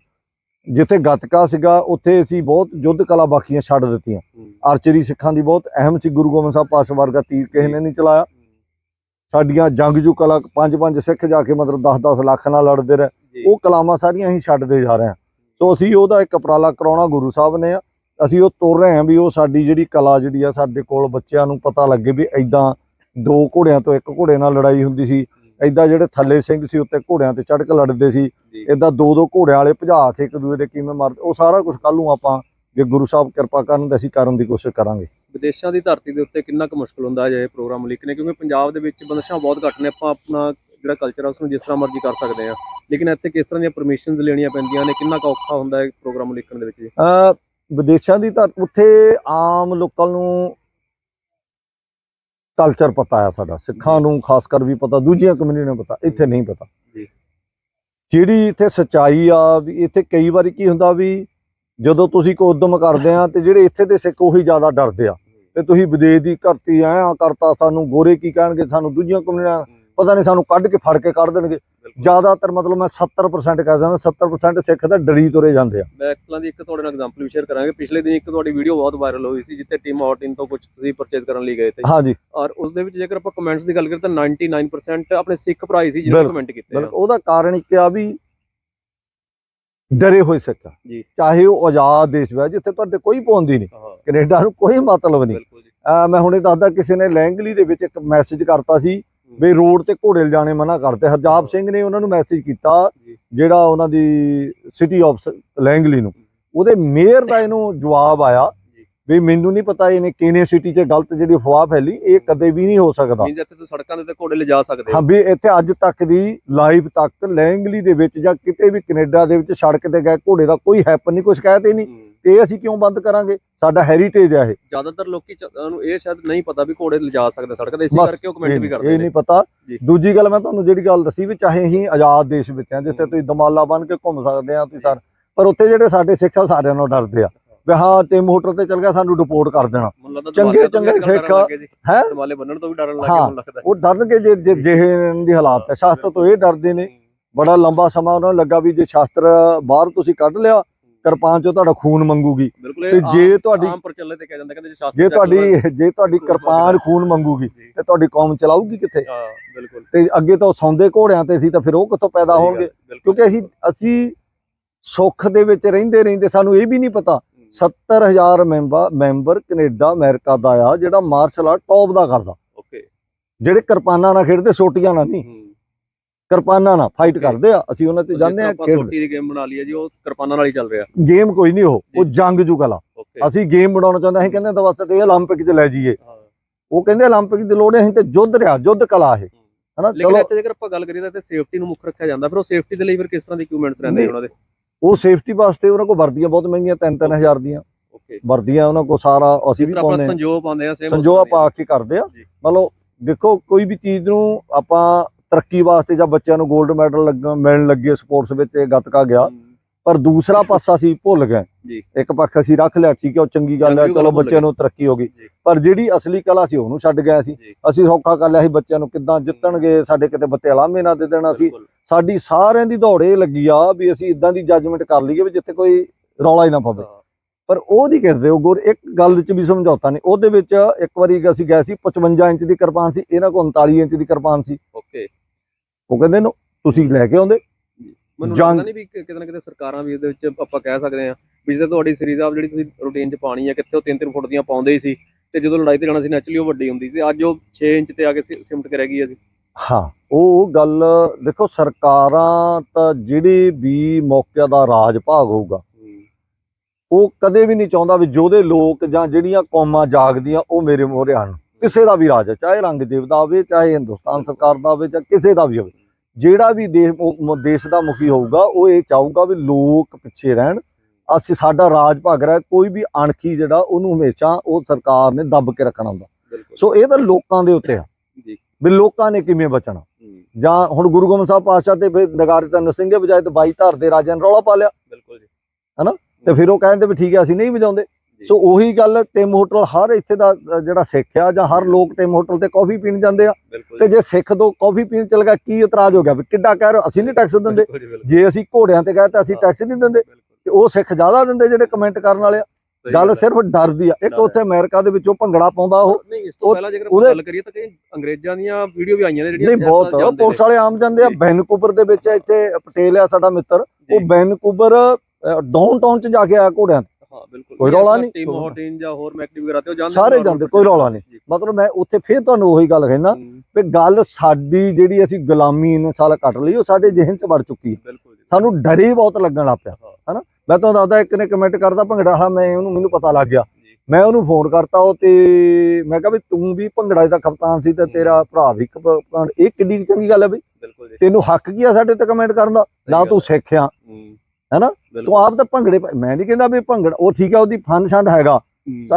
Speaker 1: ਜਿੱਥੇ ਗੱਤਕਾ ਸੀਗਾ ਉੱਥੇ ਅਸੀਂ ਬਹੁਤ ਯੁੱਧ ਕਲਾ ਬਾਕੀਆਂ ਛੱਡ ਦਿੱਤੀਆਂ। ਆਰਚਰੀ ਸਿੱਖਾਂ ਦੀ ਬਹੁਤ ਅਹਿਮ ਸੀ ਗੁਰੂ ਗੋਬਿੰਦ ਸਾਹਿਬ ਪਾਤਸ਼ਾਹ ਵਰਗਾ ਤੀਰ ਕਿਸੇ ਨੇ ਨਹੀਂ ਚਲਾਇਆ ਸਾਡੀਆਂ ਜੰਗਜੂ ਕਲਾ ਪੰਜ ਪੰਜ ਸਿੱਖ ਜਾ ਕੇ ਮਤਲਬ 10-10 ਲੱਖ ਨਾਲ ਲੜਦੇ ਰਹੇ। ਉਹ ਕਲਾਮਾਂ ਸਾਰੀਆਂ ਅਸੀਂ ਛੱਡਦੇ ਜਾ ਰਹੇ ਹਾਂ। ਸੋ ਅਸੀਂ ਉਹਦਾ ਇੱਕ ਉਪਰਾਲਾ ਕਰਾਉਣਾ ਗੁਰੂ ਸਾਹਿਬ ਨੇ ਆ। ਅਸੀਂ ਉਹ ਤੁਰ ਰਹੇ ਹਾਂ ਵੀ ਉਹ ਸਾਡੀ ਜਿਹੜੀ ਕਲਾ ਜਿਹੜੀ ਆ ਸਾਡੇ ਕੋਲ ਬੱਚਿਆਂ ਨੂੰ ਪਤਾ ਲੱਗੇ ਵੀ ਐਦਾਂ ਦੋ ਘੋੜਿਆਂ ਤੋਂ ਇੱਕ ਘੋੜੇ ਨਾਲ ਲੜਾਈ ਹੁੰਦੀ ਸੀ। ਐਦਾਂ ਜਿਹੜੇ ਥੱਲੇ ਸਿੰਘ ਸੀ ਉੱਤੇ ਘੋੜਿਆਂ ਤੇ ਚੜ੍ਹ ਕੇ ਲੜਦੇ ਸੀ। ਐਦਾਂ ਦੋ ਦੋ ਘੋੜਿਆਂ ਵਾਲੇ ਭਜਾ ਕੇ ਇੱਕ ਦੂਏ ਦੇ ਕਿਵੇਂ ਮਾਰਦੇ ਉਹ ਸਾਰਾ ਕੁਝ ਕੱਲ ਨੂੰ ਆਪਾਂ ਜੇ ਗੁਰੂ ਸਾਹਿਬ ਕਿਰਪਾ ਕਰਨ ਤੇ ਅਸੀਂ ਕਰਨ ਦੀ ਕੋਸ਼ਿਸ਼ ਕਰਾਂਗੇ।
Speaker 2: ਵਿਦੇਸ਼ਾਂ ਦੀ ਧਰਤੀ ਦੇ ਉੱਤੇ ਕਿੰਨਾ ਕੁ ਮੁਸ਼ਕਲ ਹੁੰਦਾ ਹੈ ਇਹ ਪ੍ਰੋਗਰਾਮ ਲਿਖਣੇ ਕਿਉਂਕਿ ਪੰਜਾਬ ਦੇ ਵਿੱਚ ਬੰਦਸ਼ਾਂ ਬਹੁਤ ਘੱਟ ਨੇ ਆਪਾਂ ਆਪਣਾ ਜਿਹੜਾ ਕਲਚਰ ਆ ਉਸ ਨੂੰ ਜਿਸ ਤਰ੍ਹਾਂ ਮਰਜ਼ੀ ਕਰ ਸਕਦੇ ਆ ਲੇਕਿਨ ਇੱਥੇ ਕਿਸ ਤਰ੍ਹਾਂ ਦੀਆਂ ਪਰਮਿਸ਼ਨਸ ਲੈਣੀਆਂ ਪੈਂਦੀਆਂ ਨੇ? ਕਿੰਨਾ ਕੁ ਔਖਾ ਹੁੰਦਾ ਹੈ ਪ੍ਰੋਗਰਾਮ ਲਿਖਣ ਦੇ ਵਿੱਚ ਜੀ?
Speaker 1: ਅ ਵਿਦੇਸ਼ਾਂ ਦੀ ਤਾਂ ਉੱਥੇ ਆਮ ਲੋਕਾਂ ਨੂੰ ਕਲਚਰ ਪਤਾ ਆ ਸਾਡਾ। ਸਿੱਖਾਂ ਨੂੰ ਖਾਸ ਕਰ ਵੀ ਪਤਾ ਦੂਜੀਆਂ ਕਮਿਊਨਿਟੀ ਨੂੰ ਪਤਾ ਇੱਥੇ ਨਹੀਂ ਪਤਾ। ਜਿਹੜੀ ਇੱਥੇ ਸਚਾਈ ਆ ਵੀ ਇੱਥੇ ਕਈ ਵਾਰੀ ਕੀ ਹੁੰਦਾ ਵੀ ਜਦੋਂ ਤੁਸੀਂ ਕੋਈ ਉਦਮ ਕਰਦੇ ਆ ਤੇ ਜਿਹੜੇ ਇੱਥੇ ਦੇ ਸਿੱਖ ਉਹੀ ਜ਼ਿਆਦਾ ਡਰਦੇ ਆ। ਤੇ ਤੁਸੀਂ ਵਿਦੇਸ਼ ਦੀ ਧਰਤੀ ਆ ਕਰਤਾ ਸਾਨੂੰ ਗੋਰੇ ਕੀ ਕਹਿਣਗੇ ਸਾਨੂੰ ਦੂਜੀਆਂ ਕਮਿਊਨਿਟੀਆਂ ਪਤਾ ਨਹੀਂ ਸਾਨੂੰ ਕੱਢ ਕੇ ਫੜ ਕੇ ਕੱਢ ਦੇਣਗੇ। ਜ਼ਿਆਦਾਤਰ ਮਤਲਬ ਮੈਂ 70% ਕਹਿ ਦਿੰਦਾ 70% ਸਿੱਖ ਤਾਂ ਡਰੀ ਤੁਰੇ ਜਾਂਦੇ ਆ।
Speaker 2: ਮੈਂ ਐਕਚੁਅਲਾਂ ਦੀ ਇੱਕ ਤੁਹਾਡੇ ਨਾਲ ਐਗਜ਼ਾਮਪਲ ਵੀ ਸ਼ੇਅਰ ਕਰਾਂਗੇ। ਪਿਛਲੇ ਦਿਨ ਇੱਕ ਤੁਹਾਡੀ ਵੀਡੀਓ ਬਹੁਤ ਵਾਇਰਲ ਹੋਈ ਸੀ ਜਿੱਥੇ ਟੀਮ ਆਊਟਿਨ ਤੋਂ ਕੁਝ ਤੁਸੀਂ ਪਰਚੇਜ਼ ਕਰਨ ਲਈ ਗਏ ਤੇ।
Speaker 1: ਹਾਂਜੀ।
Speaker 2: ਔਰ ਉਸ ਦੇ ਵਿੱਚ ਜੇਕਰ ਆਪਾਂ ਕਮੈਂਟਸ ਦੀ ਗੱਲ ਕਰੀਏ ਤਾਂ 99% ਆਪਣੇ ਸਿੱਖ ਭਰਾ ਹੀ ਸੀ ਜਿਹਨੇ ਕਮੈਂਟ ਕੀਤੇ
Speaker 1: ਉਹਦਾ ਕਾਰਨ ਇੱਕ ਆ ਵੀ ਡਰੇ ਹੋਏ ਸਿੱਖ।
Speaker 2: ਜੀ।
Speaker 1: ਚਾਹੇ ਉਹ ਆਜ਼ਾਦ ਦੇਸ਼ ਵਾ ਜਿੱਥੇ ਤੁਹਾਡੇ ਕੋਈ ਪਾਬੰਦੀ ਨਹੀਂ ਕੈਨੇਡਾ ਨੂੰ ਕੋਈ ਮਤਲਬ ਨਹੀਂ ਮੈਂ ਹੁਣੇ ਦੱਸਦਾ ਕਿਸੇ ਨੇ ਲੈਂਗਲੀ ਦੇ ਵਿੱਚ ਇੱਕ ਮੈਸੇਜ ਕਰਤਾ ਸੀ ਵੀ ਰੋਡ ਤੇ ਘੋੜੇ ਲਿਜਾਣੇ ਮਨਾ ਕਰਦੇ ਹਰਜਾਬ ਸਿੰਘ ਨੇ ਉਹਨਾਂ ਨੂੰ ਮੈਸੇਜ ਕੀਤਾ। ਜਿਹੜਾ ਉਹਨਾਂ ਦੀ ਸਿਟੀ ਆਫ ਲੈਂਗਲੀ ਨੂੰ ਉਹਦੇ ਮੇਅਰ ਦਾ ਇਹਨੂੰ ਜਵਾਬ ਆਇਆ। ਵੀ ਮੈਨੂੰ ਨਹੀਂ ਪਤਾ ਇਹਨੇ ਕਿਨੇ ਸਿਟੀ 'ਚ ਗਲਤ ਜਿਹੜੀ ਅਫਵਾਹ ਫੈਲੀ ਇਹ ਕਦੇ ਵੀ ਨਹੀਂ ਹੋ ਸਕਦਾ।
Speaker 2: ਮੀਨਸ ਇੱਥੇ ਤਾਂ ਸੜਕਾਂ ਦੇ ਉੱਤੇ ਘੋੜੇ ਲਿਜਾ ਸਕਦੇ
Speaker 1: ਹਾਂ ਵੀ ਇੱਥੇ ਅੱਜ ਤੱਕ ਦੀ ਲਾਈਵ ਤੱਕ ਲੈਂਗਲੀ ਦੇ ਵਿੱਚ ਜਾਂ ਕਿਤੇ ਵੀ ਕੈਨੇਡਾ ਦੇ ਵਿੱਚ ਸੜਕ ਤੇ ਗਏ ਘੋੜੇ ਦਾ ਕੋਈ ਹੈਪ ਨਹੀਂ ਕੁਝ ਸ਼ਿਕਾਇਤ ਹੀ ਨਹੀਂ।
Speaker 2: ਹੂੰ।
Speaker 1: ਤੇ ਇਹ ਅਸੀਂ ਕਿਉਂ ਬੰਦ ਕਰਾਂਗੇ? ਸਾਡਾ ਹੈਰੀਟੇਜ ਆ ਇਹ।
Speaker 2: ਜ਼ਿਆਦਾਤਰ ਲੋਕੀ ਨੂੰ ਇਹ ਸ਼ਾਇਦ ਨਹੀਂ ਪਤਾ ਵੀ ਘੋੜੇ ਲਿਜਾ ਸਕਦੇ ਸੜਕ ਤੇ ਇਸੇ ਕਰਕੇ ਉਹ ਕਮੈਂਟ ਵੀ
Speaker 1: ਇਹ
Speaker 2: ਕਰਦੇ
Speaker 1: ਇਹ
Speaker 2: ਨੇ।
Speaker 1: ਨਹੀਂ ਪਤਾ। ਦੂਜੀ ਗੱਲ ਮੈਂ ਤੁਹਾਨੂੰ ਜਿਹੜੀ ਗੱਲ ਦੱਸੀ ਵੀ ਚਾਹੇ ਅਸੀਂ ਆਜ਼ਾਦ ਦੇਸ਼ ਵਿੱਚ ਆ ਜਿੱਥੇ
Speaker 2: ਹੂੰ।
Speaker 1: ਤੁਸੀਂ ਦਮਾਲਾ ਬਣ ਕੇ ਘੁੰਮ ਸਕਦੇ ਆ ਤੁਸੀਂ ਸਾਰ ਪਰ ਉੱਥੇ ਜਿਹੜੇ ਸਾਡੇ ਸਿੱਖ ਆ ਸਾਰਿਆਂ ਨੂੰ ਡਰਦੇ ਆ। ਵੀ ਹਾਂ ਟਿਮ ਹੋਟਲ ਤੇ ਚਲ ਗਿਆ ਸਾਨੂੰ ਡਿਪੋਰਟ ਕਰ ਦੇਣਾ ਚੰਗੇ-
Speaker 2: ਤੋਂ
Speaker 1: ਚੰਗੇ ਸਿੱਖ-। ਹੈਂ?
Speaker 2: ਦਮਾਲੇ ਬੰਨਣ ਤੋਂ ਵੀ ਡਰਨ ਲੱਗੇ
Speaker 1: ਹਾਂ।
Speaker 2: ਮੈਨੂੰ ਲੱਗਦਾ
Speaker 1: ਉਹ ਡਰਨਗੇ ਜੇ ਜੇ ਜਿਹੇ ਦੀ ਹਾਲਾਤ ਹੈ ਸ਼ਾਸਤਰ ਤੋਂ ਇਹ ਡਰਦੇ ਨੇ ਬੜਾ ਲੰਬਾ ਸਮਾਂ ਉਹਨਾਂ ਨੂੰ ਲੱਗਾ ਵੀ ਜੇ ਸ਼ਾਸਤਰ ਬਾਹਰ ਤੁਸੀਂ ਕੱਢ ਲਿਆ ਕਿਰਪਾਨ ਚੋਂ ਤੁਹਾਡਾ ਖੂਨ ਮੰਗੂਗੀ ਤੇ ਜੇ ਤੁਹਾਡੀ
Speaker 2: ਆਮ ਪ੍ਰਚਲਿਤ ਤੇ ਕਿਹਾ ਜਾਂਦਾ ਕਹਿੰਦੇ ਜੇ ਸ਼ਾਸਤਰ
Speaker 1: ਜੇ ਤੁਹਾਡੀ ਜੇ ਤੁਹਾਡੀ ਕਿਰਪਾਨ ਖੂਨ ਮੰਗੂਗੀ। ਤੇ ਤੁਹਾਡੀ ਕੌਮ ਚਲਾਊਗੀ ਕਿੱਥੇ
Speaker 2: ਹਾਂ ਬਿਲਕੁਲ
Speaker 1: ਤੇ ਅੱਗੇ ਤਾਂ ਸੌਂਦੇ ਘੋੜਿਆਂ ਤੇ ਸੀ ਤਾਂ ਫਿਰ ਉਹ ਕਿੱਥੋਂ ਪੈਦਾ ਹੋਣਗੇ। ਕਿਉਂਕਿ ਅਸੀਂ ਅਸੀਂ ਸੁੱਖ ਦੇ ਵਿੱਚ ਰਹਿੰਦੇ ਰਹਿੰਦੇ ਸਾਨੂੰ ਇਹ ਵੀ ਨਹੀਂ ਪਤਾ 70000 ਮੈਂਬਰ ਮੈਂਬਰ ਕੈਨੇਡਾ ਅਮਰੀਕਾ ਦਾ ਆ ਜਿਹੜਾ ਮਾਰਸ਼ਲ ਆਰਟ ਟੌਪ ਦਾ ਕਰਦਾ
Speaker 2: ਓਕੇ
Speaker 1: ਜਿਹੜੇ ਕਿਰਪਾਨਾਂ ਨਾਲ ਖੇਡਦੇ ਸੋਟੀਆਂ ਨਾਲ ਨਹੀਂ
Speaker 2: ਹੂੰ
Speaker 1: ਕਿਰਪਾਨਾਂ ਨਾਲ ਫਾਈਟ
Speaker 2: Okay.
Speaker 1: ਕਰਦੇ ਆ ਅਸੀਂ ਉਹਨਾਂ ਤੇ ਜਾਂਦੇ ਆ
Speaker 2: ਆਪਾਂ
Speaker 1: ਖੇਡ
Speaker 2: ਸੋਟੀ ਦੀ ਗੇਮ ਬਣਾ ਲਈ ਹੈ ਜੀ ਉਹ ਕਿਰਪਾਨਾਂ ਨਾਲ ਹੀ ਚੱਲ ਰਿਹਾ
Speaker 1: ਗੇਮ ਕੋਈ ਨਹੀਂ ਉਹ ਉਹ
Speaker 2: ਜੀ।
Speaker 1: ਜੰਗ ਜੂ ਕਲਾ
Speaker 2: ਓਕੇ
Speaker 1: ਅਸੀਂ ਗੇਮ ਬਣਾਉਣਾ ਚਾਹੁੰਦੇ ਅਸੀਂ ਕਹਿੰਦੇ ਦਵਾਸਤ ਤੇ 올림픽 'ਚ ਲੈ ਜਾਈਏ
Speaker 2: ਹਾਂ
Speaker 1: ਉਹ ਕਹਿੰਦੇ 올림픽 ਦੀ ਲੋੜ ਹੈ ਅਸੀਂ ਤੇ ਯੁੱਧ ਰਿਆ ਯੁੱਧ ਕਲਾ ਇਹ ਹਨਾ
Speaker 2: ਲੇਕਿਨ
Speaker 1: ਚਲੋ
Speaker 2: ਇੱਥੇ ਜੇਕਰ ਆਪਾਂ ਗੱਲ ਕਰੀਏ ਤਾਂ ਇੱਥੇ ਸੇਫਟੀ ਨੂੰ ਮੁੱਖ ਰੱਖਿਆ ਜਾਂਦਾ ਫਿਰ ਉਹ ਸੇਫਟੀ ਦੇ ਲਈ ਫਿਰ ਕਿਸ ਤਰ੍ਹਾਂ ਦੇ ਇਕਵਿਪਮੈਂਟਸ ਰਹਿੰਦੇ
Speaker 1: ਨਹੀਂ।
Speaker 2: ਉਹਨਾਂ ਦੇ
Speaker 1: ਉਹ ਸੇਫਟੀ ਵਾਸਤੇ ਉਹਨਾਂ ਕੋਲ ਵਰਦੀਆਂ ਬਹੁਤ ਮਹਿੰਗੀਆਂ 3-3000 ਦੀਆਂ।
Speaker 2: ਓਕੇ
Speaker 1: ਵਰਦੀਆਂ ਉਹਨਾਂ ਕੋਲ ਸਾਰਾ ਅਸੀਂ ਵੀ ਪਾਉਂਦੇ ਹਾਂ।
Speaker 2: ਸੰਜੋਗ ਪਾਉਂਦੇ ਆ ਸੇਮ
Speaker 1: ਸੰਜੋਆ ਪਾ ਕੇ ਕਰਦੇ ਆ। ਮਤਲਬ ਦੇਖੋ ਕੋਈ ਵੀ ਚੀਜ਼ ਨੂੰ ਆਪਾਂ ਤਰੱਕੀ ਵਾਸਤੇ ਜਾਂ ਬੱਚਿਆਂ ਨੂੰ 골ਡ ਮੈਡਲ ਲੱਗ ਮਿਲਣ ਲੱਗੇ ਸਪੋਰਟਸ ਵਿੱਚ ਗੱਤਕਾ ਗਿਆ। ਪਰ ਦੂਸਰਾ ਪਾਸਾ ਅਸੀਂ ਭੁੱਲ ਗਏ। ਇੱਕ ਪੱਖ ਅਸੀਂ ਰੱਖ ਲਿਆ ਠੀਕ ਹੈ ਉਹ ਚੰਗੀ ਗੱਲ ਹੈ ਚਲੋ ਬੱਚਿਆਂ। ਨੂੰ ਤਰੱਕੀ ਹੋ ਗਈ। ਪਰ ਜਿਹੜੀ ਅਸਲੀ ਕਲਾ ਸੀ ਉਹਨੂੰ ਛੱਡ ਗਏ
Speaker 2: ਜੀ।
Speaker 1: ਅਸੀਂ ਸੌਖਾ ਕਰ ਲਿਆ ਸੀ ਬੱਚਿਆਂ ਨੂੰ ਕਿੱਦਾਂ ਜਿੱਤਣਗੇ ਸਾਡੇ ਕਿਤੇ ਬੱਤੇ ਲਾਮੇ ਨਾ ਦੇ ਦੇਣਾ ਸੀ। ਸਾਡੀ ਸਾਰਿਆਂ ਦੀ ਦੌੜ ਲੱਗੀ ਆ ਵੀ ਅਸੀਂ ਇਦਾਂ ਦੀ ਜੱਜਮੈਂਟ ਕਰ ਲਈਏ ਵੀ ਜਿੱਥੇ ਕੋਈ ਰੌਲਾ ਹੀ ਨਾ ਪਵੇ। ਪਰ ਉਹ ਨਹੀਂ ਕਰਦੇ ਉਹ ਗੁਰ ਇੱਕ ਗੱਲ 'ਚ ਵੀ ਸਮਝੌਤਾ ਨਹੀਂ। ਉਹਦੇ ਵਿੱਚ ਇੱਕ ਵਾਰੀ ਅਸੀਂ ਗਏ ਸੀ 55 ਇੰਚ ਦੀ ਕਿਰਪਾਨ ਸੀ ਇਹਨਾਂ ਕੋਲ 39 ਇੰਚ ਦੀ ਕਿਰਪਾਨ ਸੀ।
Speaker 2: ਓਕੇ।
Speaker 1: ਉਹ ਕਹਿੰਦੇ ਨੂੰ ਤੁਸੀਂ ਲੈ ਕੇ ਆਉਂਦੇ।
Speaker 2: ਮੈਨੂੰ ਲੱਗਦਾ ਨਹੀਂ ਵੀ ਕਿਤੇ ਨਾ ਕਿਤੇ ਸਰਕਾਰਾਂ ਵੀ ਇਹਦੇ ਵਿੱਚ ਆਪਾਂ ਕਹਿ ਸਕਦੇ ਹਾਂ ਵੀ ਜਿੱਦਾਂ ਤੁਹਾਡੀ ਸੀਰੀਜ਼ ਆਪ ਜਿਹੜੀ ਤੁਸੀਂ ਰੂਟੀਨ 'ਚ ਪਾਣੀ ਹੈ ਕਿੱਥੇ ਉਹ 3-3 ਫੁੱਟ ਦੀਆਂ ਪਾਉਂਦੇ ਹੀ ਸੀ ਤੇ ਜਦੋਂ ਲੜਾਈ ਤੇ ਜਾਣਾ ਸੀ ਨੈਚੁਰਲੀ ਉਹ ਵੱਡੀ ਹੁੰਦੀ ਸੀ। ਅੱਜ ਉਹ 6 ਇੰਚ ਤੇ ਆ ਕੇ ਸਿਮਟ ਕੇ ਰਹਿ ਗਈ ਹੈ ਜੀ।
Speaker 1: ਹਾਂ ਉਹ ਗੱਲ ਦੇਖੋ ਸਰਕਾਰਾਂ ਤਾਂ ਜਿਹੜੀ ਵੀ ਮੌਕੇ ਦਾ ਰਾਜ ਭਾਗ ਹੋਊਗਾ ਉਹ ਕਦੇ ਵੀ ਨਹੀਂ ਚਾਹੁੰਦਾ ਵੀ ਜੋਦੇ ਲੋਕ ਜਾਂ ਜਿਹੜੀਆਂ ਕੌਮਾਂ ਜਾਗਦੀਆਂ ਉਹ ਮੇਰੇ ਮੋਹਰੇ ਆਣ। ਕਿਸੇ ਦਾ ਵੀ ਰਾਜ ਹੈ ਚਾਹੇ ਰੰਗਦੇਵ ਦਾ ਹੋਵੇ ਚਾਹੇ ਹਿੰਦੁਸਤਾਨ ਸਰਕਾਰ ਦਾ ਹੋਵੇ ਜਾਂ ਕਿਸੇ ਦਾ ਵੀ ਹੋਵੇ। ਜਿਹੜਾ ਵੀ ਦੇਸ਼ ਦਾ ਮੁਖੀ ਹੋਊਗਾ ਉਹ ਇਹ ਚਾਹੂਗਾ ਵੀ ਲੋਕ ਪਿੱਛੇ ਰਹਿਣ। ਅਸੀਂ ਸਾਡਾ ਰਾਜ ਭਾਗ ਰਿਹਾ ਕੋਈ ਵੀ ਅਣਖੀ ਜਿਹੜਾ ਉਹਨੂੰ ਹਮੇਸ਼ਾ ਉਹ ਸਰਕਾਰ ਨੇ ਦੱਬ ਕੇ ਰੱਖਣਾ ਹੁੰਦਾ। ਸੋ ਇਹ ਤਾਂ ਲੋਕਾਂ ਦੇ ਉੱਤੇ ਆ।
Speaker 2: ਜੀ।
Speaker 1: ਵੀ ਲੋਕਾਂ ਨੇ ਕਿਵੇਂ ਬਚਣਾ? ਜਾਂ ਹੁਣ ਗੁਰੂ ਗੋਬਿੰਦ ਸਾਹਿਬ ਪਾਤਸ਼ਾਹ ਤੇ ਫਿਰ ਨਗਾਰੇ ਤਾਂ ਨਰਸਿੰਘੇ ਵਜਾਏ ਤੇ ਬਾਈ ਧਰ ਦੇ ਰਾਜਿਆਂ ਨੇ ਰੌਲਾ ਪਾ ਲਿਆ।
Speaker 2: ਬਿਲਕੁਲ ਜੀ।
Speaker 1: ਤੇ ਫਿਰ ਉਹ ਕਹਿੰਦੇ ਵੀ ਠੀਕ ਹੈ ਅਸੀਂ ਨਹੀਂ ਵਜਾਉਂਦੇ। ਸੋ ਉਹੀ ਗੱਲ ਟਿਮ ਹੋਟਲ ਹਰ ਇੱਥੇ ਦਾ ਜਿਹੜਾ ਸਿੱਖ ਆ ਜਾਂ ਹਰ ਲੋਕ ਟਿਮ ਹੋਟਲ ਤੇ ਕਾਫੀ ਪੀਣ ਜਾਂਦੇ ਆ। ਤੇ ਜੇ। ਸਿੱਖ ਤੋਂ ਕਾਫੀ ਪੀਣ ਚੱਲ ਗਿਆ ਕੀ ਇਤਰਾਜ਼ ਹੋ ਗਿਆ ਵੀ ਕਿੱਡਾ ਕਹਿ ਰਹੇ ਅਸੀਂ ਨਹੀਂ ਟੈਕਸ ਦਿੰਦੇ।
Speaker 2: ਜੀ,
Speaker 1: ਅਸੀਂ ਘੋੜਿਆਂ ਤੇ ਕਹੇ ਤਾਂ ਅਸੀਂ ਟੈਕਸ ਨਹੀਂ ਦਿੰਦੇ। ਤੇ ਉਹ ਸਿੱਖ ਜ਼ਿਆਦਾ ਦਿੰਦੇ ਜਿਹੜੇ ਕਮੈਂਟ ਕਰਨ ਵਾਲੇ ਆ। ਗੱਲ। ਸਿਰਫ ਡਰ ਦੀ ਆ ਇੱਕ ਉੱਥੇ ਅਮਰੀਕਾ ਦੇ ਵਿੱਚੋਂ ਭੰਗੜਾ ਪਾਉਂਦਾ ਉਹ
Speaker 2: ਨਹੀਂ ਇਸ ਤੋਂ ਪਹਿਲਾਂ ਜੇਕਰ ਗੱਲ ਕਰੀਏ ਤਾਂ ਕਈ ਅੰਗਰੇਜ਼ਾਂ ਦੀਆਂ ਵੀਡੀਓ ਵੀ ਆਈਆਂ ਨੇ ਜਿਹੜੀਆਂ
Speaker 1: ਨਹੀਂ ਬਹੁਤ ਪੁਲਿਸ। ਵਾਲੇ ਆਮ ਜਾਂਦੇ ਆ
Speaker 2: ਜੀ।
Speaker 1: ਵੈਨਕੂਵਰ ਦੇ ਵਿੱਚ ਇੱਥੇ ਪਟੇਲ ਆ ਸਾਡਾ ਮਿੱਤਰ ਉਹ
Speaker 2: ਜੀ,
Speaker 1: ਵੈਨਕੂਵਰ ਡਾਊਨਟਾਊਨ ਚ ਜਾ ਕੇ ਆਇਆ ਘੋੜਿਆਂ ਤੇ।
Speaker 2: ਹਾਂ ਬਿਲਕੁਲ
Speaker 1: ਕੋਈ ਰੌਲਾ ਨਹੀਂ।
Speaker 2: ਟੀਮ ਹੋਟਿੰਗ ਜਾਂ ਹੋਰ ਮੈਕਟਿਵ ਵਗੈਰਾ ਤੇ ਉਹ ਜਾਂਦੇ
Speaker 1: ਸਾਰੇ ਜਾਂਦੇ, ਕੋਈ ਰੌਲਾ ਨਹੀਂ। ਮਤਲਬ ਮੈਂ ਉੱਥੇ ਫੇਰ ਤੁਹਾਨੂੰ ਉਹੀ ਗੱਲ ਕਹਿੰਦਾ ਵੀ ਗੱਲ ਸਾਡੀ ਜਿਹੜੀ ਅਸੀਂ ਗੁਲਾਮੀ ਨੇ ਸਾਲ ਕੱਟ ਲਈ ਉਹ ਸਾਡੇ ਜ਼ਿਹਨ 'ਚ ਵੜ ਚੁੱਕੀ ਹੈ ਸਾਨੂੰ ਡਰ ਬਹੁਤ ਲੱਗਣ ਲੱਗ ਪਿਆ। ਹਨਾ? ਮੈਂ ਤੁਹਾਨੂੰ ਦੱਸਦਾ ਇੱਕ ਨੇ ਕਮੈਂਟ ਕਰਦਾ ਭੰਗੜਾ ਹਾਂ ਮੈਂ ਉਹਨੂੰ ਮੈਨੂੰ ਪਤਾ ਲੱਗ ਗਿਆ। ਮੈਂ ਉਹਨੂੰ ਫੋਨ ਕਰਤਾ ਉਹ ਤੇ ਮੈਂ ਕਿਹਾ ਵੀ ਤੂੰ ਵੀ ਭੰਗੜਾ ਦਾ ਕਪਤਾਨ ਸੀ ਤੇ ਤੇਰਾ ਭਰਾ ਵੀ ਇਹ ਕਿੰਨੀ ਚੰਗੀ ਗੱਲ ਹੈ ਬਈ। ਤੈਨੂੰ ਹੱਕ ਕੀ ਆ ਸਾਡੇ ਤੇ ਕਮੈਂਟ ਕਰਨ ਦਾ? ਨਾ ਤੂੰ ਸਿੱਖਿਆ ਹੈਨਾ? ਤੂੰ ਆਪ ਤਾਂ ਭੰਗੜੇ ਮੈਂ ਨਹੀਂ ਕਹਿੰਦਾ ਵੀ ਭੰਗੜਾ ਉਹ ਠੀਕ ਆ ਉਹਦੀ ਫਨ ਸ਼ਨ ਹੈਗਾ।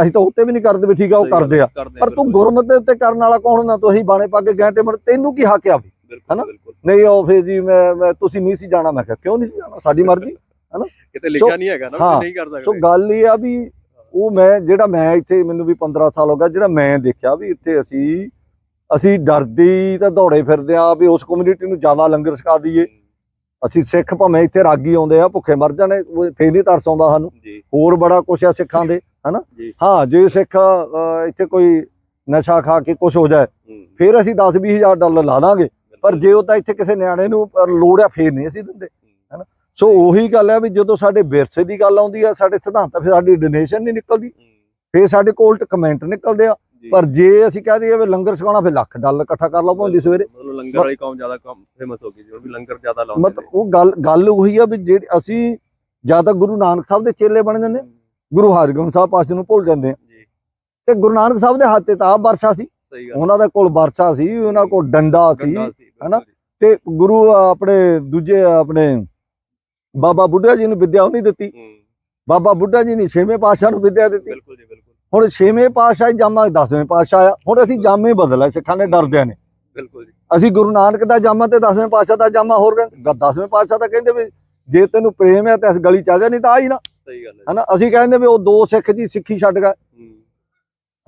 Speaker 1: ਅਸੀਂ ਤਾਂ ਉੱਤੇ ਵੀ ਨਹੀਂ ਕਰਦੇ ਵੀ ਠੀਕ ਆ ਉਹ ਕਰਦੇ ਆ। ਪਰ ਤੂੰ ਗੁਰਮਤ ਦੇ ਉੱਤੇ ਕਰਨ ਵਾਲਾ ਕੌਣ ਹੁੰਦਾ? ਤੁਸੀਂ ਬਾਣੇ ਪਾ ਕੇ ਤੇ ਮਰ ਤੈਨੂੰ ਕੀ ਹੱਕ ਆ ਹਨਾ? ਨਹੀਂ ਉਹ ਫੇਰ ਜੀ ਮੈਂ ਤੁਸੀਂ ਨਹੀਂ ਸੀ ਜਾਣਾ ਮੈਂ ਕਿਹਾ ਕਿਉਂ ਨਹੀਂ ਜਾਣਾ? ਸਾਡੀ ਮਰਜ਼ੀ।
Speaker 2: ਕਿਤੇ ਲਿਖਿਆ ਨਹੀਂ ਹੈਗਾ ਨਾ
Speaker 1: ਹਾਂ,
Speaker 2: ਵੀ ਨਹੀਂ ਕਰ ਸਕਦੇ।
Speaker 1: ਸੋ ਗੱਲ ਇਹ ਆ ਵੀ ਉਹ ਮੈਂ ਜਿਹੜਾ ਮੈਂ ਇੱਥੇ ਮੈਨੂੰ ਵੀ 15 ਸਾਲ ਹੋ ਗਿਆ ਜਿਹੜਾ ਮੈਂ ਦੇਖਿਆ ਵੀ ਇੱਥੇ ਅਸੀਂ ਅਸੀਂ ਡਰਦੀ ਤਾਂ ਦੌੜੇ ਫਿਰਦੇ ਆ ਵੀ ਉਸ ਕਮਿਊਨਿਟੀ ਨੂੰ ਜ਼ਿਆਦਾ ਲੰਗਰ ਛਕਾ ਦਈਏ। ਅਸੀਂ ਸਿੱਖ ਭਾਵੇਂ ਇੱਥੇ ਰਾਗੀ ਆਉਂਦੇ ਆ ਭੁੱਖੇ ਮਰ ਜਾਣੇ ਫੇਰ ਨਹੀਂ ਤਰਸ ਆਉਂਦਾ ਸਾਨੂੰ। ਹੋਰ ਬੜਾ ਕੁਛ ਆ ਸਿੱਖਾਂ ਦੇ ਹਨਾ। ਹਾਂ ਜੇ ਸਿੱਖ ਇੱਥੇ ਕੋਈ ਨਸ਼ਾ ਖਾ ਕੇ ਕੁਛ ਹੋ ਜਾਏ ਫਿਰ ਅਸੀਂ 10 20 ਹਜ਼ਾਰ ਡਾਲਰ ਲਾ ਦਾਂਗੇ। ਪਰ ਜੇ ਉਹ ਤਾਂ ਇੱਥੇ ਕਿਸੇ ਨਿਆਣੇ ਨੂੰ ਲੋੜ ਆ ਫੇਰ ਨਹੀਂ ਅਸੀਂ ਦਿੰਦੇ। ਸੋ ਉਹੀ ਗੱਲ ਹੈ ਵੀ ਜਦੋਂ ਸਾਡੇ ਵਿਰਸੇ ਦੀ ਗੱਲ ਆਉਂਦੀ ਆ ਸਾਡੇ ਸਿਧਾਂਤਾਂ ਫਿਰ ਸਾਡੀ ਡੋਨੇਸ਼ਨ ਨਹੀਂ ਨਿਕਲਦੀ। ਫੇਰ ਸਾਡੇ ਕੋਲ ਕਮੈਂਟ ਨਿਕਲਦੇ ਆ।
Speaker 2: ਜੀ।
Speaker 1: ਪਰ ਜੇ ਅਸੀਂ ਕਹਿ ਦਈਏ ਵੀ ਲੰਗਰ ਛਕਾਉਣਾ ਫਿਰ ਲੱਖ ਡਾਲਰ ਇਕੱਠਾ ਕਰ ਲਓ ਭਾਂਦੀ ਸਵੇਰੇ।
Speaker 2: ਮਤਲਬ ਲੰਗਰ ਵਾਲੀ ਕੌਮ ਜ਼ਿਆਦਾ ਕਮ ਫੇਮਸ ਹੋ ਗਈ ਜੀ ਵੀ ਲੰਗਰ ਜ਼ਿਆਦਾ ਲਾਉਂਦੇ
Speaker 1: ਮਤਲਬ ਉਹ ਗੱਲ ਗੱਲ ਉਹੀ ਆ ਵੀ ਜਿਹੜੀ ਅਸੀਂ ਜਾਂ ਤਾਂ ਗੁਰੂ ਨਾਨਕ ਸਾਹਿਬ ਦੇ ਚੇਲੇ ਬਣ ਜਾਂਦੇ। ਗੁਰੂ ਹਰਗੋਬਿੰਦ ਸਾਹਿਬ ਪਾਸੇ ਨੂੰ ਭੁੱਲ ਜਾਂਦੇ ਆ।
Speaker 2: ਜੀ।
Speaker 1: ਤੇ ਗੁਰੂ ਨਾਨਕ ਸਾਹਿਬ ਦੇ ਹੱਥ ਤੇ ਤਾਂ ਵਰਸ਼ਾ ਸੀ। ਉਹਨਾਂ ਦੇ ਕੋਲ ਵਰਸ਼ਾ ਸੀ ਉਹਨਾਂ ਕੋਲ ਡੰਡਾ ਸੀ ਹਨਾ?
Speaker 2: ਜੀ।
Speaker 1: ਤੇ ਗੁਰੂ ਆਪਣੇ ਦੂਜੇ ਆਪਣੇ ਬਾਬਾ ਬੁੱਢਾ ਜੀ ਨੂੰ ਵਿਦਿਆ ਉਹ ਨਹੀਂ ਦਿੱਤੀ ਬਾਬਾ ਬੁੱਢਾ ਜੀ ਨੇ ਛੇਵੇਂ ਪਾਤਸ਼ਾਹ ਨੂੰ ਵਿਦਿਆ ਦਿੱਤੀ।
Speaker 2: ਬਿਲਕੁਲ ਜੀ ਬਿਲਕੁਲ।
Speaker 1: ਹੁਣ ਛੇਵੇਂ ਪਾਤਸ਼ਾਹ ਜਾਮਾ 10ਵੇਂ ਪਾਤਸ਼ਾਹ ਆ। ਹੁਣ ਅਸੀਂ ਜਾਮੇ ਬਦਲਿਆ ਸਿੱਖਾਂ ਨੇ ਡਰਦਿਆਂ ਨੇ।
Speaker 2: ਬਿਲਕੁਲ ਜੀ।
Speaker 1: ਅਸੀਂ ਗੁਰੂ ਨਾਨਕ ਦਾ ਜਾਮਾ ਤੇ 10ਵੇਂ ਪਾਤਸ਼ਾਹ ਦਾ ਜਾਮਾ ਹੋਰ ਕਹਿੰਦੇ 10ਵੇਂ ਪਾਤਸ਼ਾਹ ਤਾਂ ਕਹਿੰਦੇ ਵੀ ਜੇ ਤੈਨੂੰ ਪ੍ਰੇਮ ਹੈ ਤਾਂ ਇਸ ਗਲੀ ਚ ਆ ਜਾ ਨਹੀਂ ਤਾਂ ਆ ਹੀ ਨਾ।
Speaker 2: ਸਹੀ ਗੱਲ ਹੈ
Speaker 1: ਹਨਾ? ਅਸੀਂ ਕਹਿੰਦੇ ਵੀ ਉਹ ਦੋ ਸਿੱਖ ਜੀ ਸਿੱਖੀ ਛੱਡ ਗਏ।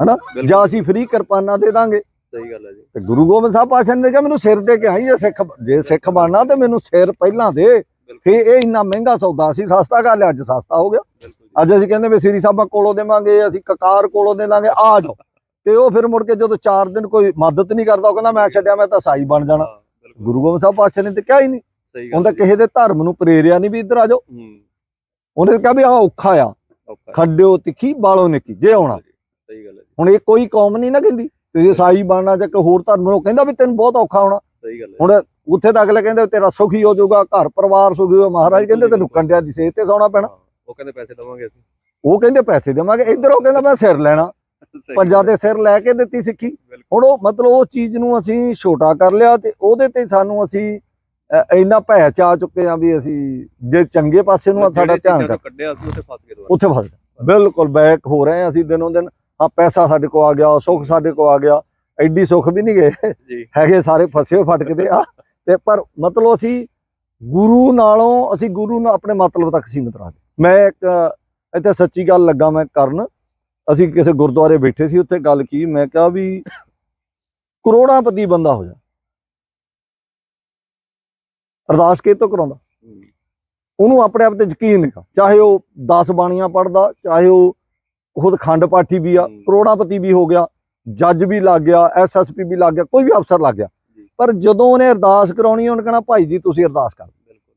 Speaker 1: ਹਨਾ? ਜਾਂ ਅਸੀਂ ਫ੍ਰੀ ਕਿਰਪਾਨਾਂ ਦੇ ਦਾਂਗੇ।
Speaker 2: ਸਹੀ ਗੱਲ ਹੈ ਜੀ।
Speaker 1: ਤੇ ਗੁਰੂ ਗੋਬਿੰਦ ਸਾਹਿਬ ਪਾਤਸ਼ਾਹ ਨੇ ਕਿਹਾ ਮੈਨੂੰ ਸਿਰ ਦੇ ਕੇ ਆਈ ਜੇ ਸਿੱਖ ਜੇ ਸਿੱਖ ਬਣਨਾ ਤੇ ਮੈਨੂੰ ਸਿਰ ਪਹਿਲਾਂ ਦੇ।
Speaker 2: ਬਿਲਕੁਲ।
Speaker 1: ਫੇ ਇਹ ਇੰਨਾ ਮਹਿੰਗਾ ਸੌਦਾ ਸੀ ਸਸਤਾ ਕਰ ਲਿਆ ਅੱਜ ਸਸਤਾ ਹੋ ਗਿਆ।
Speaker 2: ਜੀ।
Speaker 1: ਅੱਜ ਅਸੀਂ ਕਹਿੰਦੇ ਵੀ ਸ੍ਰੀ ਸਾਹਿਬਾਂ ਕੋਲੋਂ ਦੇਵਾਂਗੇ ਅਸੀਂ ਕਕਾਰ ਕੋਲੋਂ ਦੇ ਦਾਂਗੇ ਆ ਜਾਓ। ਤੇ ਉਹ ਫਿਰ ਮੁੜ ਕੇ ਜਦੋਂ 4 ਦਿਨ ਕੋਈ ਮਦਦ ਨਹੀਂ ਕਰਦਾ ਉਹ ਕਹਿੰਦਾ ਮੈਂ ਛੱਡਿਆ ਮੈਂ ਤਾਂ ਸਾਈ ਬਣ ਜਾਣਾ। ਗੁਰੂ ਗੋਬਿੰਦ ਸਾਹਿਬ ਪਾਤਸ਼ਾਹ ਨੇ ਤੇ ਕਿਹਾ ਹੀ ਨਹੀਂ।
Speaker 2: ਜੀ।
Speaker 1: ਕਿਸੇ ਦੇ ਧਰਮ ਨੂੰ ਪ੍ਰੇਰਿਆ ਨਹੀਂ ਵੀ ਇੱਧਰ ਆ ਜਾਓ। ਉਹਨੇ ਕਿਹਾ ਵੀ ਆ ਔਖਾ ਆ। ਖੱਡਿਓ ਤਿੱਖੀ ਬਾਲੋ ਨਿੱਕੀ ਜੇ ਆਉਣਾ।
Speaker 2: ਸਹੀ ਗੱਲ ਹੈ ਜੀ।
Speaker 1: ਹੁਣ ਇਹ ਕੋਈ ਕੌਮ ਨਹੀਂ ਨਾ ਕਹਿੰਦੀ। ਤੁਸੀਂ ਸਾਈ ਬਣਨਾ ਜਾਂ ਕੋਈ ਹੋਰ ਧਰਮ ਨੂੰ ਕਹਿੰਦਾ ਵੀ ਤੈਨੂੰ ਬਹੁਤ ਔਖਾ ਹੋਣਾ।
Speaker 2: ਸਹੀ ਗੱਲ ਹੈ
Speaker 1: ਹੁਣ ਉੱਥੇ ਤਾਂ ਅਗਲੇ ਕਹਿੰਦੇ ਤੇਰਾ ਸੁਖੀ ਹੋ ਜਾਊਗਾ ਘਰ ਪਰਿਵਾਰ ਸੁਖੀ ਹੋ ਮਹਾਰਾਜ ਕਹਿੰਦੇ ਤੈਨੂੰ ਕੰਡਿਆਂ ਦੀ ਸੇਧ ਤੇ ਸੌਣਾ ਪੈਣਾ।
Speaker 2: ਉਹ ਕਹਿੰਦੇ ਪੈਸੇ ਦਵਾਂਗੇ ਅਸੀਂ।
Speaker 1: ਉਹ ਕਹਿੰਦੇ ਪੈਸੇ ਦੇਵਾਂਗੇ। ਇੱਧਰ ਉਹ ਕਹਿੰਦਾ ਮੈਂ ਸਿਰ ਲੈਣਾ। ਪੰਜਾਂ ਦੇ ਸਿਰ ਲੈ ਕੇ ਦਿੱਤੀ ਸਿੱਖੀ। ਹੁਣ ਉਹ ਮਤਲਬ ਉਹ ਚੀਜ਼ ਨੂੰ ਅਸੀਂ ਛੋਟਾ ਕਰ ਲਿਆ ਤੇ ਉਹਦੇ ਤੇ ਸਾਨੂੰ ਅਸੀਂ ਇੰਨਾ ਭੈ ਚ ਚੁੱਕੇ ਆ ਵੀ ਅਸੀਂ ਜੇ ਚੰਗੇ ਪਾਸੇ ਨੂੰ ਸਾਡਾ ਧਿਆਨ
Speaker 2: ਕੱਢਿਆ ਅਸੀਂ ਉੱਥੇ ਫਸ ਗਏ ਦੁਬਾਰਾ।
Speaker 1: ਉੱਥੇ ਫਸ ਗਏ। ਬਿਲਕੁਲ ਬੈਕ ਹੋ ਰਹੇ ਆ ਅਸੀਂ ਦਿਨੋਂ ਦਿਨ। ਆ ਪੈਸਾ ਸਾਡੇ ਕੋ ਆ ਗਿਆ ਸੁੱਖ ਸਾਡੇ ਕੋ ਆ ਗਿਆ। ਐਡੀ ਸੁੱਖ ਵੀ ਨਹੀਂ ਗਏ। ਹੈਗੇ ਸਾਰੇ ਫਸੇ ਫਟਕਦੇ ਆ। ਤੇ ਪਰ ਮਤਲਬ ਅਸੀਂ ਗੁਰੂ ਨਾਲੋਂ ਅਸੀਂ ਗੁਰੂ ਨੂੰ ਆਪਣੇ ਮਤਲਬ ਤੱਕ ਸੀਮਿਤ ਰੱਖਦੇ ਮੈਂ ਇੱਕ ਇੱਥੇ ਸੱਚੀ ਗੱਲ ਲੱਗਾ ਮੈਂ ਕਰਨ। ਅਸੀਂ ਕਿਸੇ ਗੁਰਦੁਆਰੇ ਬੈਠੇ ਸੀ ਉੱਥੇ ਗੱਲ ਕੀ ਮੈਂ ਕਿਹਾ ਵੀ ਕਰੋੜਾਂਪਤੀ ਬੰਦਾ ਹੋ ਜਾ। ਅਰਦਾਸ ਕਿਹ ਤੋਂ ਕਰਾਉਂਦਾ? ਉਹਨੂੰ ਆਪਣੇ ਆਪ ਤੇ ਯਕੀਨ ਨਹੀਂਗਾ ਚਾਹੇ ਉਹ 10 ਬਾਣੀਆਂ ਪੜਦਾ ਚਾਹੇ ਉਹ ਖੁਦ ਖੰਡ ਪਾਠੀ ਵੀ ਆ
Speaker 2: ਹੂੰ।
Speaker 1: ਕਰੋੜਾਪਤੀ ਵੀ ਹੋ ਗਿਆ ਜੱਜ ਵੀ ਲੱਗ ਗਿਆ ਐਸਐਸਪੀ ਵੀ ਲੱਗ ਗਿਆ ਕੋਈ ਵੀ ਅਫਸਰ ਲੱਗ ਗਿਆ। ਪਰ ਜਦੋਂ ਉਹਨੇ ਅਰਦਾਸ ਕਰਾਉਣੀ ਉਹਨੇ ਕਹਣਾ ਭਾਈ ਜੀ ਤੁਸੀਂ ਅਰਦਾਸ ਕਰ।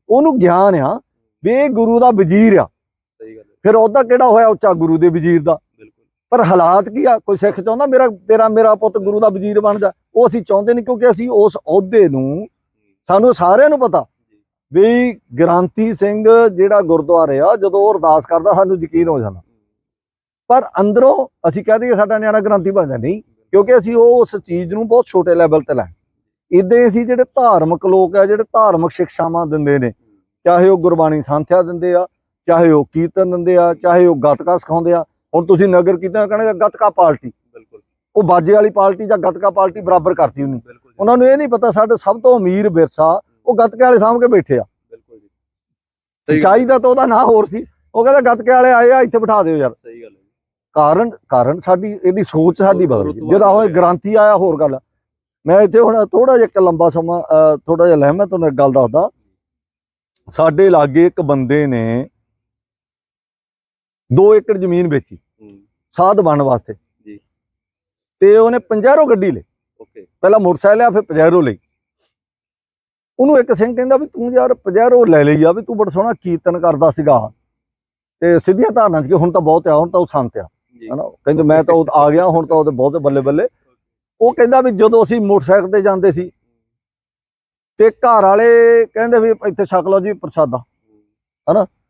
Speaker 1: ਉਹਨੂੰ ਗਿਆਨ ਆ ਵੀ ਇਹ ਗੁਰੂ ਦਾ ਵਜ਼ੀਰ ਆ।
Speaker 2: ਸਹੀ ਗੱਲ ਹੈ।
Speaker 1: ਫਿਰ ਉਹਦਾ ਕਿਹੜਾ ਹੋਇਆ ਉੱਚਾ ਗੁਰੂ ਦੇ ਵਜ਼ੀਰ ਦਾ?
Speaker 2: ਬਿਲਕੁਲ।
Speaker 1: ਪਰ ਹਾਲਾਤ ਕੀ ਆ? ਕੋਈ ਸਿੱਖ ਚਾਹੁੰਦਾ ਮੇਰਾ ਤੇਰਾ ਮੇਰਾ ਪੁੱਤ ਗੁਰੂ ਦਾ ਵਜ਼ੀਰ ਬਣ ਜਾ? ਉਹ ਅਸੀਂ ਚਾਹੁੰਦੇ ਨਹੀਂ ਕਿਉਂਕਿ ਅਸੀਂ ਉਸ ਅਹੁਦੇ ਨੂੰ ਸਾਨੂੰ ਸਾਰਿਆਂ ਨੂੰ ਪਤਾ ਵੀ ਗ੍ਰਾਂਤੀ ਸਿੰਘ ਜਿਹੜਾ ਗੁਰਦੁਆਰੇ ਆ ਜਦੋਂ ਉਹ ਅਰਦਾਸ ਕਰਦਾ ਸਾਨੂੰ ਯਕੀਨ ਹੋ ਜਾਂਦਾ। ਪਰ ਅੰਦਰੋਂ ਅਸੀਂ ਕਹਿ ਦਈਏ ਸਾਡਾ ਨਿਆਣਾ ਗ੍ਰਾਂਤੀ ਬਣ ਜਾ ਨਹੀਂ ਕਿਉਂਕਿ ਅਸੀਂ ਉਹ ਉਸ ਚੀਜ਼ ਨੂੰ ਬਹੁਤ ਛੋਟੇ ਲੈਵਲ ਤੇ ਲੈ ਇਦਾਂ ਅਸੀਂ ਜਿਹੜੇ ਧਾਰਮਿਕ ਲੋਕ ਆ ਜਿਹੜੇ ਧਾਰਮਿਕ ਸਿੱਖਿਆਵਾਂ ਦਿੰਦੇ ਨੇ ਚਾਹੇ ਉਹ ਗੁਰਬਾਣੀ ਸੰਥਿਆ ਦਿੰਦੇ ਆ ਚਾਹੇ ਉਹ ਕੀਰਤਨ ਦਿੰਦੇ ਆ ਚਾਹੇ ਉਹ ਗੱਤਕਾ ਸਿਖਾਉਂਦੇ ਆ ਹੁਣ ਤੁਸੀਂ ਨਗਰ ਕੀਰਤਨ ਕਹਿਣਗੇ ਗੱਤਕਾ ਪਾਰਟੀ
Speaker 2: ਬਿਲਕੁਲ।
Speaker 1: ਉਹ ਬਾਜੇ ਵਾਲੀ ਪਾਰਟੀ ਜਾਂ ਗੱਤਕਾ ਪਾਰਟੀ ਬਰਾਬਰ ਕਰਤੀ ਉਹਨੇ। ਉਹਨਾਂ ਨੂੰ ਇਹ ਨਹੀਂ ਪਤਾ ਸਾਡੇ ਸਭ ਤੋਂ ਅਮੀਰ ਵਿਰਸਾ ਉਹ ਗੱਤਕੇ ਵਾਲੇ ਸਾਹਮਣੇ ਬੈਠੇ ਆ।
Speaker 2: ਬਿਲਕੁਲ ਜੀ।
Speaker 1: ਚਾਹੀਦਾ ਤਾਂ ਉਹਦਾ ਨਾਂ ਹੋਰ ਸੀ। ਉਹ ਕਹਿੰਦਾ ਗੱਤਕੇ ਵਾਲੇ ਆਏ ਆ ਇੱਥੇ ਬਿਠਾ ਦਿਓ ਯਾਰ।
Speaker 2: ਸਹੀ ਗੱਲ ਹੈ।
Speaker 1: ਕਾਰਨ ਕਾਰਨ ਸਾਡੀ ਇਹਦੀ ਸੋਚ ਸਾਡੀ ਬਦਲ ਗਈ।
Speaker 2: ਬਦਲ ਗਿਆ।
Speaker 1: ਗ੍ਰਾਂਤੀ ਆਇਆ ਹੋਰ ਗੱਲ। ਮੈਂ ਇੱਥੇ ਹੁਣ ਥੋੜਾ ਜਿਹਾ ਇੱਕ ਲੰਬਾ ਸਮਾਂ ਥੋੜਾ ਜਿਹਾ ਲੈ ਮੈਂ ਤੁਹਾਨੂੰ ਇੱਕ ਗੱਲ ਦੱਸਦਾ। ਸਾਡੇ ਲਾਗੇ ਇੱਕ ਬੰਦੇ ਨੇ 2 ਏਕੜ ਜ਼ਮੀਨ ਵੇਚੀ ਸਾਧ ਬਣਨ ਵਾਸਤੇ।
Speaker 2: ਜੀ।
Speaker 1: ਤੇ ਉਹਨੇ ਪੰਜੈਰੋ ਗੱਡੀ ਲਈ।
Speaker 2: ਓਕੇ।
Speaker 1: ਪਹਿਲਾਂ ਮੋਟਰਸਾਈਕਲ ਆ ਫਿਰ ਪੰਜੈਰੋ ਲਈ। ਉਹਨੂੰ ਇੱਕ ਸਿੰਘ ਕਹਿੰਦਾ ਵੀ ਤੂੰ ਯਾਰ ਪੰਜੈਰੋ ਲੈ ਲਈ ਆ ਵੀ ਤੂੰ ਬੜਾ ਸੋਹਣਾ ਕੀਰਤਨ ਕਰਦਾ ਸੀਗਾ। ਤੇ ਸਿੱਧੀਆਂ ਧਾਰਨਾ ਚ ਕਿ ਹੁਣ ਤਾਂ ਬਹੁਤ ਆ ਹੁਣ ਤਾਂ ਉਹ ਸੰਤ ਆ। ਹਨਾ? ਕਹਿੰਦੇ ਮੈਂ ਤਾਂ ਉਹ ਆ ਗਿਆ ਹੁਣ ਤਾਂ ਉਹਦੇ ਬਹੁਤ ਬੱਲੇ ਬੱਲੇ ਉਹ ਕਹਿੰਦਾ ਵੀ ਜਦੋਂ ਅਸੀਂ ਮੋਟਰਸਾਈਕਲ ਤੇ ਜਾਂਦੇ ਸੀ ਤੇ ਘਰ ਵਾਲੇ ਕਹਿੰਦੇ ਵੀ ਇੱਥੇ ਛਕ ਲਓ ਜੀ ਪ੍ਰਸਾਦਾ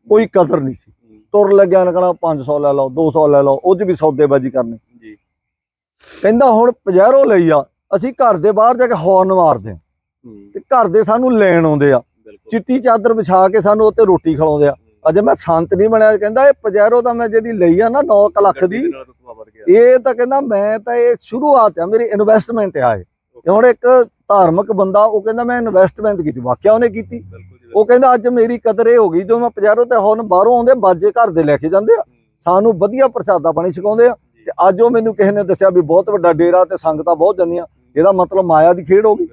Speaker 1: ਕੋਈ ਕਦਰ ਨਹੀਂ ਸੀ। ਤੁਰ ਲੱਗਿਆ ਨਾ ਕਹਣਾ 500 ਲੈ ਲਓ 200 ਲੈ ਲਓ ਉਹ 'ਚ ਵੀ ਸੌਦੇਬਾਜ਼ੀ ਕਰਨੀ।
Speaker 2: ਜੀ।
Speaker 1: ਕਹਿੰਦਾ ਹੁਣ ਪਜੈਰੋ ਲਈ ਆ ਅਸੀਂ ਘਰ ਦੇ ਬਾਹਰ ਜਾ ਕੇ ਹੌਰਨ ਮਾਰਦੇ ਆ।
Speaker 2: ਹੂੰ,
Speaker 1: ਤੇ ਘਰ ਦੇ ਸਾਨੂੰ ਲੈਣ ਆਉਂਦੇ ਆ। ਚਿੱਟੀ ਚਾਦਰ ਵਿਛਾ ਕੇ ਸਾਨੂੰ ਉੱਤੇ ਰੋਟੀ ਖਿਲਾਉਂਦੇ ਆ। ਅਜੇ ਮੈਂ ਸ਼ਾਂਤ ਨਹੀਂ ਬਣਿਆ ਕਹਿੰਦਾ ਇਹ ਪਜੈਰੋ ਤਾਂ ਮੈਂ ਜਿਹੜੀ ਲਈ ਆ ਨਾ 9 ਲੱਖ ਦੀ ਇਹ ਤਾਂ ਕਹਿੰਦਾ ਮੈਂ ਤਾਂ ਇਹ ਸ਼ੁਰੂਆਤ ਆ ਮੇਰੀ ਇਨਵੈਸਟਮੈਂਟ ਆ ਇਹ। ਹੁਣ ਇੱਕ ਧਾਰਮਿਕ ਬੰਦਾ ਉਹ ਕਹਿੰਦਾ ਮੈਂ ਇਨਵੈਸਟਮੈਂਟ ਕੀਤੀ ਵਾਕਿਆ ਉਹਨੇ ਕੀਤੀ।
Speaker 2: ਜੀ
Speaker 1: ਉਹ ਕਹਿੰਦਾ ਅੱਜ ਮੇਰੀ ਕਦਰ ਇਹ ਹੋ ਗਈ ਜਦੋਂ ਮੈਂ ਪਜੈਰੋ ਤੇ ਹੁਣ ਬਾਹਰੋਂ ਆਉਂਦੇ ਬਾਜੇ ਘਰ ਦੇ ਲੈ ਕੇ ਜਾਂਦੇ ਆ। ਸਾਨੂੰ ਵਧੀਆ ਪ੍ਰਸਾਦਾ ਪਾਣੀ ਛਕਾਉਂਦੇ ਆ। ਤੇ ਅੱਜ ਉਹ ਮੈਨੂੰ ਕਿਸੇ ਨੇ ਦੱਸਿਆ ਵੀ ਬਹੁਤ ਵੱਡਾ ਡੇਰਾ ਤੇ ਸੰਗਤਾਂ ਬਹੁਤ ਜਾਂਦੀਆਂ। ਇਹਦਾ ਮਤਲਬ ਮਾਇਆ ਦੀ ਖੇਡ ਹੋ ਗਈ।
Speaker 2: ਜੀ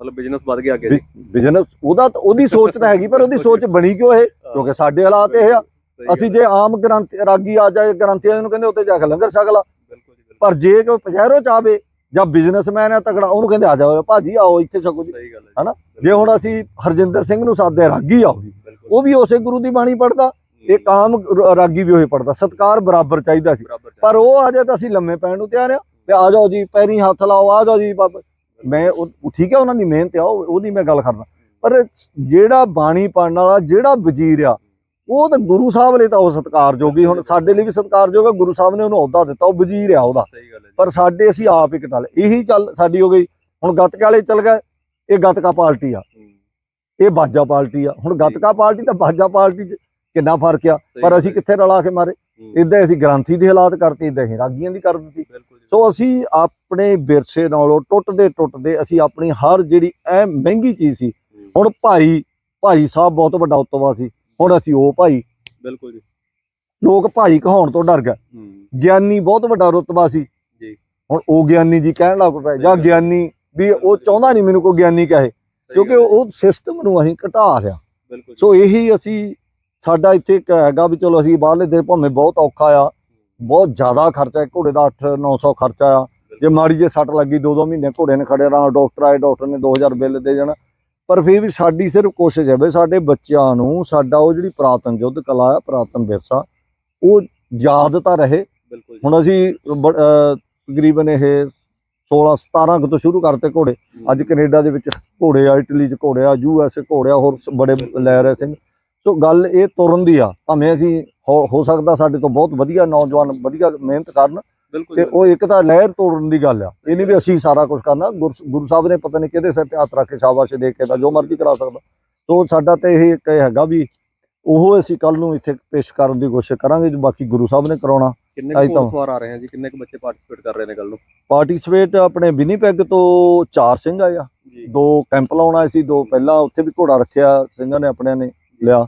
Speaker 2: ਮਤਲਬ ਬਿਜ਼ਨਸ ਵੱਧ ਗਿਆ ਅੱਗੇ ਜੀ।
Speaker 1: ਬਿਜ਼ਨਸ ਉਹਦਾ ਉਹਦੀ ਸੋਚ ਤਾਂ ਹੈਗੀ ਪਰ ਉਹਦੀ ਸੋਚ ਬਣੀ ਕਿਉਂ ਇਹ? ਕਿਉਂਕਿ ਸਾਡੇ ਹਾਲਾਤ ਇਹ ਆ। ਅਸੀਂ ਜੇ ਆਮ ਗ੍ਰੰਥ ਰਾਗੀ ਆ ਜਾਏ ਗ੍ਰੰਥੀਆਂ ਨੂੰ ਕਹਿੰਦੇ ਉੱਤੇ ਜਾ ਕੇ ਲੰਗਰ ਛਕ ਲਾ। ਪਰ ਜੇ ਕੋਈ ਪਜੈਰੋ ਚਾਵੇ ਜਾਂ ਬਿਜ਼ਨਸਮੈਨ ਹੈ ਤਗੜਾ ਉਹਨੂੰ ਕਹਿੰਦੇ ਆ ਜਾਓ ਭਾਜੀ ਆਓ ਇੱਥੇ ਛਕੋ ਜੀ। ਹਨਾ? ਜੇ ਹੁਣ ਅਸੀਂ ਹਰਜਿੰਦਰ ਸਿੰਘ ਨੂੰ ਸਾਦੇ ਰਾਗੀ ਆ ਉਹ ਵੀ ਉਸੇ ਗੁਰੂ ਦੀ ਬਾਣੀ ਪੜਦਾ ਆਮ ਰ- ਰਾਗੀ ਵੀ ਹੋਏ ਪੜਦਾ ਸਤਕਾਰ ਬਰਾਬਰ ਚਾਹੀਦਾ ਸੀ। ਪਰ ਉਹ ਅਜੇ ਤਾਂ ਅਸੀਂ ਲੰਮੇ ਪੈਣ ਨੂੰ ਤਿਆਰ ਆ। ਤੇ ਆ ਜਾਓ ਜੀ ਪੈਰੀ ਹੱਥ ਲਾਓ ਆ ਜਾਓ ਜੀ ਬਾਬਾ। ਮੈਂ ਉਹ ਠੀਕ ਹੈ ਉਹਨਾਂ ਦੀ ਮਿਹਨਤ ਆ ਉਹ- ਉਹਦੀ ਮੈਂ ਗੱਲ ਕਰਦਾ। ਪਰ ਜਿਹੜਾ ਬਾਣੀ ਪੜਨ ਵਾਲਾ ਜਿਹੜਾ ਵਜ਼ੀਰ ਆ ਉਹ ਤਾਂ ਗੁਰੂ ਸਾਹਿਬ ਲਈ ਤਾਂ ਉਹ ਸਤਿਕਾਰਯੋਗ ਹੀ ਹੁਣ ਸਾਡੇ ਲਈ ਵੀ ਸਤਿਕਾਰਯੋਗ ਆ ਗੁਰੂ ਸਾਹਿਬ ਨੇ ਉਹਨੂੰ ਅਹੁਦਾ ਦਿੱਤਾ ਉਹ ਵਜ਼ੀਰ ਆ ਉਹਦਾ।
Speaker 2: ਹੈ
Speaker 1: ਪਰ ਸਾਡੇ ਅਸੀਂ ਆਪ ਹੀ ਕਟਾ ਲਏ ਇਹੀ ਗੱਲ ਸਾਡੀ ਹੋ ਗਈ ਹੁਣ ਗੱਤਕੇ ਵਾਲੇ ਚੱਲ ਗਏ ਇਹ ਗੱਤਕਾ ਪਾਰਟੀ ਆ।
Speaker 2: ਹੂੰ,
Speaker 1: ਇਹ ਬਾਜਾ ਪਾਰਟੀ ਆ। ਹੁਣ ਗੱਤਕਾ ਪਾਰਟੀ ਤਾਂ ਬਾਜਾ ਪਾਰਟੀ 'ਚ ਕਿੰਨਾ ਫ਼ਰਕ ਆ? ਪਰ ਅਸੀਂ
Speaker 2: ਹੈ।
Speaker 1: ਕਿੱਥੇ ਰਲਾ ਕੇ ਮਾਰੇ?
Speaker 2: ਹੂੰ,
Speaker 1: ਇਦਾਂ ਅਸੀਂ ਗ੍ਰਾਂਥੀ ਦੇ ਹਾਲਾਤ ਕਰਤੇ ਇਦਾਂ ਹੀ ਰਾਗੀਆਂ ਦੀ ਕਰ ਦਿੱਤੀ। ਸੋ ਅਸੀਂ ਆਪਣੇ ਵਿਰਸੇ ਨਾਲੋਂ ਟੁੱਟਦੇ ਟੁੱਟਦੇ ਅਸੀਂ ਆਪਣੀ ਹਰ ਜਿਹੜੀ ਐ ਮਹਿੰਗੀ ਚੀਜ਼ ਸੀ ਹੁਣ ਭਾਈ ਭਾਈ ਸਾਹਿਬ ਬਹੁਤ ਵੱਡਾ ਉਤਵਾ ਸੀ ਹੁਣ ਅਸੀਂ ਉਹ ਭਾਈ।
Speaker 2: ਬਿਲਕੁਲ ਜੀ।
Speaker 1: ਲੋਕ ਭਾਈ ਕਹਾਉਣ ਤੋਂ ਡਰ ਗਏ। ਗਿਆਨੀ ਬਹੁਤ ਵੱਡਾ ਰੁਤਬਾ ਸੀ।
Speaker 2: ਜੀ।
Speaker 1: ਹੁਣ ਉਹ ਗਿਆਨੀ ਜੀ ਕਹਿਣ ਲੱਗ ਪਏ ਜਾਂ। ਗਿਆਨੀ ਵੀ ਉਹ ਚਾਹੁੰਦਾ ਨਹੀਂ ਮੈਨੂੰ ਕੋਈ ਗਿਆਨੀ ਕਹੇ ਕਿਉਂਕਿ ਉਹ ਸਿਸਟਮ ਨੂੰ ਅਸੀਂ ਘਟਾ ਰਿਆ ਸੋ ਇਹੀ ਅਸੀਂ ਸਾਡਾ ਇੱਥੇ ਹੈਗਾ ਵੀ ਚਲੋ ਅਸੀਂ ਬਾਹਰਲੇ ਦੇ ਭਾਵੇਂ ਬਹੁਤ ਔਖਾ ਆ ਬਹੁਤ ਜ਼ਿਆਦਾ ਖਰਚਾ ਹੈ ਘੋੜੇ ਦਾ 8 900 ਖਰਚਾ ਆ। ਜੇ ਮਾੜੀ ਜੇ ਸੱਟ ਲੱਗੀ ਦੋ ਦੋ ਮਹੀਨੇ ਘੋੜੇ ਨੇ ਖੜੇ ਰਹਾ ਡਾਕਟਰ ਆਏ ਡਾਕਟਰ ਨੇ 2000 ਬਿੱਲ ਦੇ ਜਾਣਾ। ਪਰ ਫਿਰ ਵੀ ਸਾਡੀ ਸਿਰਫ ਕੋਸ਼ਿਸ਼ ਹੈ ਵੀ ਸਾਡੇ ਬੱਚਿਆਂ ਨੂੰ ਸਾਡਾ ਉਹ ਜਿਹੜੀ ਪੁਰਾਤਨ ਯੁੱਧ ਕਲਾ ਆ ਪੁਰਾਤਨ ਵਿਰਸਾ ਉਹ ਯਾਦ ਤਾਂ ਰਹੇ। ਹੁਣ ਅਸੀਂ ਤਕਰੀਬਨ ਇਹ 16 17 ਕੁ ਤੋਂ ਸ਼ੁਰੂ ਕਰਤੇ ਘੋੜੇ।
Speaker 2: ਹੂੰ,
Speaker 1: ਅੱਜ ਕੈਨੇਡਾ ਦੇ ਵਿੱਚ ਘੋੜੇ ਆ ਇਟਲੀ 'ਚ ਘੋੜੇ ਆ ਯੂ ਐਸ ਘੋੜੇ ਆ ਹੋਰ ਬੜੇ ਲੈ ਰਹੇ ਸਿੰਘ। ਸੋ ਗੱਲ ਇਹ ਤੁਰਨ ਦੀ ਆ ਭਾਵੇਂ ਅਸੀਂ ਹੋ ਸਕਦਾ ਸਾਡੇ ਤੋਂ ਬਹੁਤ ਵਧੀਆ ਨੌਜਵਾਨ ਵਧੀਆ ਮਿਹਨਤ ਕਰਨ ਤੇ ਉਹ ਇੱਕ ਤਾਂ ਲਹਿਰ ਤੋੜਨ ਦੀ ਗੱਲ ਆ ਇਹ ਨਹੀਂ ਵੀ ਅਸੀਂ ਸਾਰਾ ਕੁਝ ਕਰਨਾ ਗੁਰ ਸਾਹਿਬ ਨੇ ਪਤਾ ਨਹੀਂ ਕਿਹਦੇ ਸਿਰ ਤੇ ਹੱਥ ਰੱਖ ਕੇ ਸ਼ਾਬਾਸ਼ ਦੇ ਕੇ ਤਾਂ ਜੋ ਮਰਜ਼ੀ ਕਰਾ ਸਕਦਾ। ਸੋ ਸਾਡਾ ਤੇ ਇਹ ਇੱਕ ਹੈਗਾ ਵੀ ਉਹ ਅਸੀਂ ਕੱਲ ਨੂੰ ਇੱਥੇ ਪੇਸ਼ ਕਰਨ ਦੀ ਕੋਸ਼ਿਸ਼ ਕਰਾਂਗੇ ਜੋ ਬਾਕੀ ਗੁਰੂ ਸਾਹਿਬ ਨੇ ਕਰਾਉਣਾ।
Speaker 2: ਕਿੰਨੇ ਕੁ
Speaker 1: ਤਾਂ-
Speaker 2: ਸਵਾਰ ਆ ਰਹੇ ਆ ਜੀ? ਕਿੰਨੇ ਕੁ ਬੱਚੇ ਪਾਰਟਿਸਿਪੇਟ ਕਰ ਰਹੇ ਨੇ ਕੱਲ ਨੂੰ?
Speaker 1: ਪਾਰਟਿਸਿਪੇਟ ਆਪਣੇ ਵਿਨੀਪੈਗ ਤੋਂ ਚਾਰ ਸਿੰਘ ਆਏ ਆ।
Speaker 2: ਜੀ।
Speaker 1: ਦੋ ਕੈਂਪ ਲਾਉਣ ਸੀ ਦੋ ਪਹਿਲਾਂ ਉੱਥੇ ਵੀ ਘੋੜਾ ਰੱਖਿਆ ਸਿੰਘਾਂ ਨੇ ਆਪਣਿਆਂ ਨੇ। ਲਿਆ।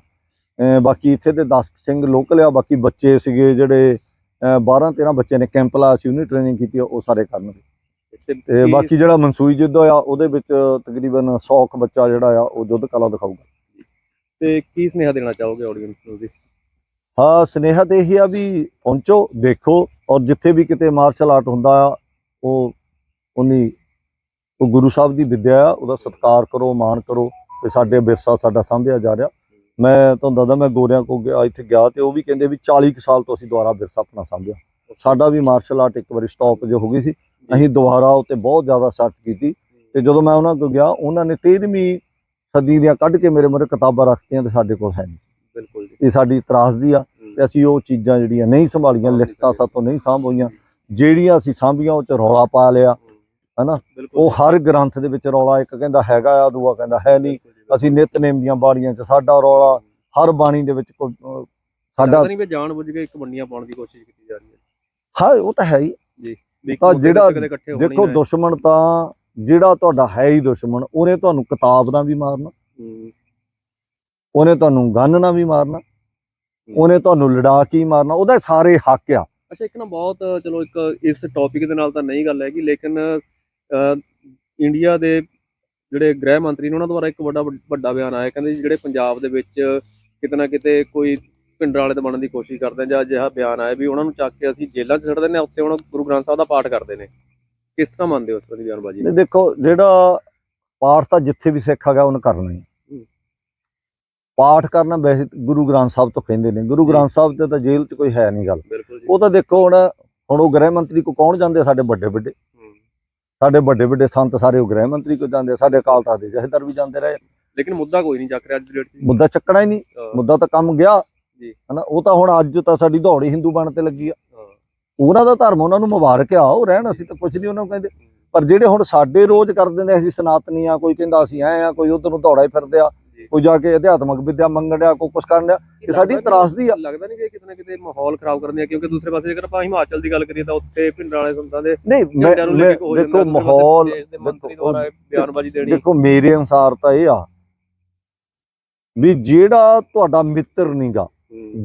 Speaker 1: ਬਾਕੀ ਇੱਥੇ ਤੇ 10 ਸਿੰਘ ਲੋਕਲ ਆ ਬਾਕੀ ਬੱਚੇ ਸੀਗੇ ਜਿਹੜੇ 12 13 ਬੱਚੇ ਨੇ ਕੈਂਪ ਲਾਇਆ ਸੀ ਉਹਨੇ ਟ੍ਰੇਨਿੰਗ ਕੀਤੀ ਉਹ ਸਾਰੇ ਕਰਨਗੇ। ਤੇ ਬਾਕੀ ਜਿਹੜਾ ਮਨਸੂਈ ਯੁੱਧ ਆ ਉਹਦੇ ਵਿੱਚ ਤਕਰੀਬਨ 100 ਕੁ ਬੱਚਾ ਜਿਹੜਾ ਆ ਉਹ ਯੁੱਧ ਕਲਾ ਦਿਖਾਊਗਾ।
Speaker 2: ਤੇ ਕੀ ਸੁਨੇਹਾ ਦੇਣਾ ਚਾਹੋਗੇ ਆਡੀਅנס ਨੂੰ ਜੀ
Speaker 1: ਹਾਂ ਸਨੇਹਾ ਤੇ ਇਹੀ ਆ ਵੀ ਪਹੁੰਚੋ ਦੇਖੋ ਔਰ ਜਿੱਥੇ ਵੀ ਕਿਤੇ ਮਾਰਸ਼ਲ ਆਰਟ ਹੁੰਦਾ ਆ ਉਹ ਉਨੀ ਉਹ ਗੁਰੂ ਸਾਹਿਬ ਦੀ ਵਿੱਦਿਆ ਆ ਉਹਦਾ ਸਤਿਕਾਰ ਕਰੋ ਮਾਣ ਕਰੋ ਤੇ ਸਾਡੇ ਵਿਰਸਾ ਸਾਡਾ ਸਾਂਭਿਆ ਜਾ ਰਿਹਾ। ਮੈਂ ਤੁਹਾਨੂੰ ਦੱਸਦਾ ਮੈਂ ਗੋਰਿਆਂ ਕੋ ਗਿਆ ਇੱਥੇ ਗਿਆ ਤੇ ਉਹ ਵੀ ਕਹਿੰਦੇ ਵੀ 40 ਕੁ ਸਾਲ ਤੋਂ ਅਸੀਂ ਦੁਬਾਰਾ ਵਿਰਸਾ ਆਪਣਾ ਸਾਂਭਿਆ। ਸਾਡਾ ਵੀ ਮਾਰਸ਼ਲ ਆਰਟ ਇੱਕ ਵਾਰੀ ਸਟਾਪ ਜੋ ਹੋ ਗਈ ਸੀ ਅਸੀਂ ਦੁਬਾਰਾ ਉੱਤੇ ਬਹੁਤ ਜ਼ਿਆਦਾ ਸਰਚ ਕੀਤੀ ਤੇ ਜਦੋਂ ਮੈਂ ਉਹਨਾਂ ਕੋਲ ਗਿਆ ਉਹਨਾਂ ਨੇ 13ਵੀਂ ਸਦੀ ਦੀਆਂ ਕੱਢ ਕੇ ਮੇਰੇ ਮੂਹਰੇ ਕਿਤਾਬਾਂ ਰੱਖਤੀਆਂ ਤੇ ਸਾਡੇ ਕੋਲ ਹੈ ਨਹੀਂ।
Speaker 2: ਬਿਲਕੁਲ ਜੀ।
Speaker 1: ਇਹ ਸਾਡੀ ਤਰਾਸਦੀ ਆ ਤੇ ਅਸੀਂ ਉਹ ਚੀਜ਼ਾਂ ਜਿਹੜੀਆਂ ਨਹੀਂ ਸੰਭਾਲੀਆਂ ਲਿਖਤਾਂ ਸਾਤੋਂ ਨਹੀਂ ਸਾਂਭ ਹੋਈਆਂ ਜਿਹੜੀਆਂ ਅਸੀਂ ਸਾਂਭੀਆਂ ਉਹ ਚ ਰੌਲਾ ਪਾ ਲਿਆ ਹਨਾ? ਉਹ ਹਰ ਗ੍ਰੰਥ ਦੇ ਵਿੱਚ ਰੌਲਾ ਇੱਕ ਕਹਿੰਦਾ ਹੈਗਾ ਆ ਦੂਆ ਕਹਿੰਦਾ ਹੈ ਨਹੀਂ। ਅਸੀਂ ਨਿਤਨੇਮ ਦੀਆਂ ਬਾਣੀਆਂ 'ਚ ਸਾਡਾ ਰੌਲਾ ਹਰ ਬਾਣੀ ਦੇ ਵਿੱਚ ਕੋਈ, ਸਾਡਾ
Speaker 2: ਨਹੀਂ ਵੀ ਜਾਣ ਬੁੱਝ ਕੇ ਇੱਕ ਮੰਡੀਆਂ ਪਾਉਣ ਦੀ ਕੋਸ਼ਿਸ਼ ਕੀਤੀ ਜਾ ਰਹੀ ਹੈ।
Speaker 1: ਹਾਂ ਉਹ ਤਾਂ ਹੈ ਹੀ।
Speaker 2: ਇੱਕ
Speaker 1: ਤਾਂ ਜਿਹੜਾ- ਦੇਖੋ ਦੁਸ਼ਮਣ ਤਾਂ ਜਿਹੜਾ ਤੁਹਾਡਾ ਹੈ ਹੀ ਦੁਸ਼ਮਣ ਉਹਨੇ ਤੁਹਾਨੂੰ ਕਿਤਾਬ ਨਾਲ ਵੀ ਮਾਰਨਾ। ਉਹਨੇ ਤੁਹਾਨੂੰ ਗੰਨ ਨਾਲ ਵੀ ਮਾਰਨਾ। ਉਹਨੇ ਤੁਹਾਨੂੰ ਲੜਾ ਕੇ ਹੀ ਮਾਰਨਾ। ਉਹਦਾ ਸਾਰੇ ਹੱਕ ਆ।
Speaker 2: ਅੱਛਾ ਇੱਕ ਨਾ ਬਹੁਤ ਚਲੋ ਇੱਕ ਇਸ ਟੌਪਿਕ ਦੇ ਨਾਲ ਤਾਂ ਨਹੀਂ ਗੱਲ ਹੈਗੀ ਲੇਕਿਨ ਇੰਡੀਆ ਦੇ ਜਿਹੜੇ ਗ੍ਰਹਿ ਮੰਤਰੀ ਨੇ ਉਹਨਾਂ ਦੁਆਰਾ ਇੱਕ ਵੱਡਾ ਵੱਡਾ ਬਿਆਨ ਆਇਆ ਕਹਿੰਦੇ ਜਿਹੜੇ ਪੰਜਾਬ ਦੇ ਵਿੱਚ ਕਿਤੇ ਨਾ ਕਿਤੇ ਕੋਈ ਪਿੰਡਰਾਂ ਵਾਲੇ ਤੇ ਬਣਨ ਦੀ ਕੋਸ਼ਿਸ਼ ਕਰਦੇ ਆ ਜਾਂ ਅਜਿਹਾ ਬਿਆਨ ਆਇਆ ਵੀ ਉਹਨਾਂ ਨੂੰ ਚੱਕ ਕੇ ਅਸੀਂ ਜੇਲ੍ਹਾਂ 'ਚ ਛੱਡ ਦਿੰਦੇ ਆ ਉੱਥੇ ਹੁਣ ਗੁਰੂ ਗ੍ਰੰਥ ਸਾਹਿਬ ਦਾ ਪਾਠ ਕਰਦੇ ਨੇ। ਕਿਸ ਤਰ੍ਹਾਂ ਮੰਨਦੇ ਹੋ ਤਰ੍ਹਾਂ ਦੀ ਬਿਆਨਬਾਜ਼ੀ?
Speaker 1: ਇਹ ਦੇਖੋ ਜਿਹੜਾ ਪਾਠ ਤਾਂ ਜਿੱਥੇ ਵੀ ਸਿੱਖ ਹੈਗਾ ਉਹਨੇ ਕਰਨਾ ਹੀ। ਪਾਠ ਕਰਨਾ ਵੈਸੇ ਗੁਰੂ ਗ੍ਰੰਥ ਸਾਹਿਬ ਤੋਂ ਕਹਿੰਦੇ ਨੇ। ਗੁਰੂ ਗ੍ਰੰਥ ਸਾਹਿਬ ਤੇ ਤਾਂ ਜੇਲ੍ਹ 'ਚ ਕੋਈ ਹੈ ਨਹੀਂ ਗੱਲ। ਉਹ ਤਾਂ ਦੇਖੋ ਹੁਣ ਹੁਣ ਉਹ ਗ੍ਰਹਿ ਮੰਤਰੀ ਕੋ ਕੌਣ ਜਾਂਦੇ? ਸਾਡੇ ਵੱਡੇ ਵੱਡੇ। ਸਾਡੇ ਵੱਡੇ ਵੱਡੇ ਸੰਤ ਸਾਰੇ ਉਹ ਗ੍ਰਹਿ ਮੰਤਰੀ ਕੋ ਜਾਂਦੇ ਸਾਡੇ ਅਕਾਲ ਤਖਤ ਦੇ ਜਥੇਦਾਰ ਵੀ ਜਾਂਦੇ ਰਹੇ
Speaker 2: ਲੇਕਿਨ ਮੁੱਦਾ ਕੋਈ ਨਹੀਂ ਚੱਕ ਰਿਹਾ ਅੱਜ ਦੀ ਡੇਟ 'ਚ।
Speaker 1: ਮੁੱਦਾ ਚੱਕਣਾ ਹੀ ਨਹੀਂ। ਮੁੱਦਾ ਤਾਂ ਕੰਮ ਗਿਆ।
Speaker 2: ਜੀ।
Speaker 1: ਹਨਾ ਉਹ ਤਾਂ ਹੁਣ ਅੱਜ ਤਾਂ ਸਾਡੀ ਦੌੜੀ ਹਿੰਦੂ ਬਣ ਤੇ ਲੱਗੀ ਆ। ਉਹਨਾਂ ਦਾ ਧਰਮ ਉਹਨਾਂ ਨੂੰ ਮੁਬਾਰਕ ਆ ਉਹ ਰਹਿਣ ਅਸੀਂ ਤਾਂ ਕੁਝ ਨਹੀਂ ਉਹਨਾਂ ਨੂੰ ਕਹਿੰਦੇ। ਪਰ ਜਿਹੜੇ ਹੁਣ ਸਾਡੇ ਰੋਜ਼ ਕਰ ਦਿੰਦੇ ਅਸੀਂ ਸਨਾਤਨੀ ਆ ਕੋਈ ਕਹਿੰਦਾ ਅਸੀਂ ਐ ਆ ਕੋਈ ਉਧਰ ਨੂੰ ਦੌੜਾ ਹੀ ਫਿਰਦੇ ਆ। ਕੋਈ ਜਾ ਕੇ ਅਧਿਆਤਮਕ ਵਿਦਿਆ ਮੰਗਣ ਡਿਆ ਕੋਈ ਕੁਛ ਕਰਨ ਡਿਆ ਇਹ ਸਾਡੀ ਤਰਾਸਦੀ ਆ।
Speaker 2: ਲੱਗਦਾ ਨਹੀਂ ਕਿ ਕਿਤੇ ਨਾ ਕਿਤੇ ਮਾਹੌਲ ਖਰਾਬ ਕਰਦੇ ਆ ਕਿਉਂਕਿ ਦੂਸਰੇ ਪਾਸੇ ਜੇਕਰ ਆਪਾਂ ਹਿਮਾਚਲ ਦੀ ਗੱਲ ਕਰੀਏ ਤਾਂ ਉੱਥੇ ਪਿੰਡਰਾਂ ਵਾਲੇ ਸੰਤਾਂ ਦੇ
Speaker 1: ਨਹੀਂ ਦੇਖੋ ਮਾਹੌਲ
Speaker 2: ਦੇ
Speaker 1: ਦੇਖੋ,
Speaker 2: ਦੁਆਰਾ ਇਹ ਬਿਆਨਬਾਜ਼ੀ ਦੇਣੀ।
Speaker 1: ਦੇਖੋ ਮੇਰੇ ਅਨੁਸਾਰ ਤਾਂ ਇਹ ਆ ਵੀ ਜਿਹੜਾ ਤੁਹਾਡਾ ਮਿੱਤਰ ਨਹੀਂਗਾ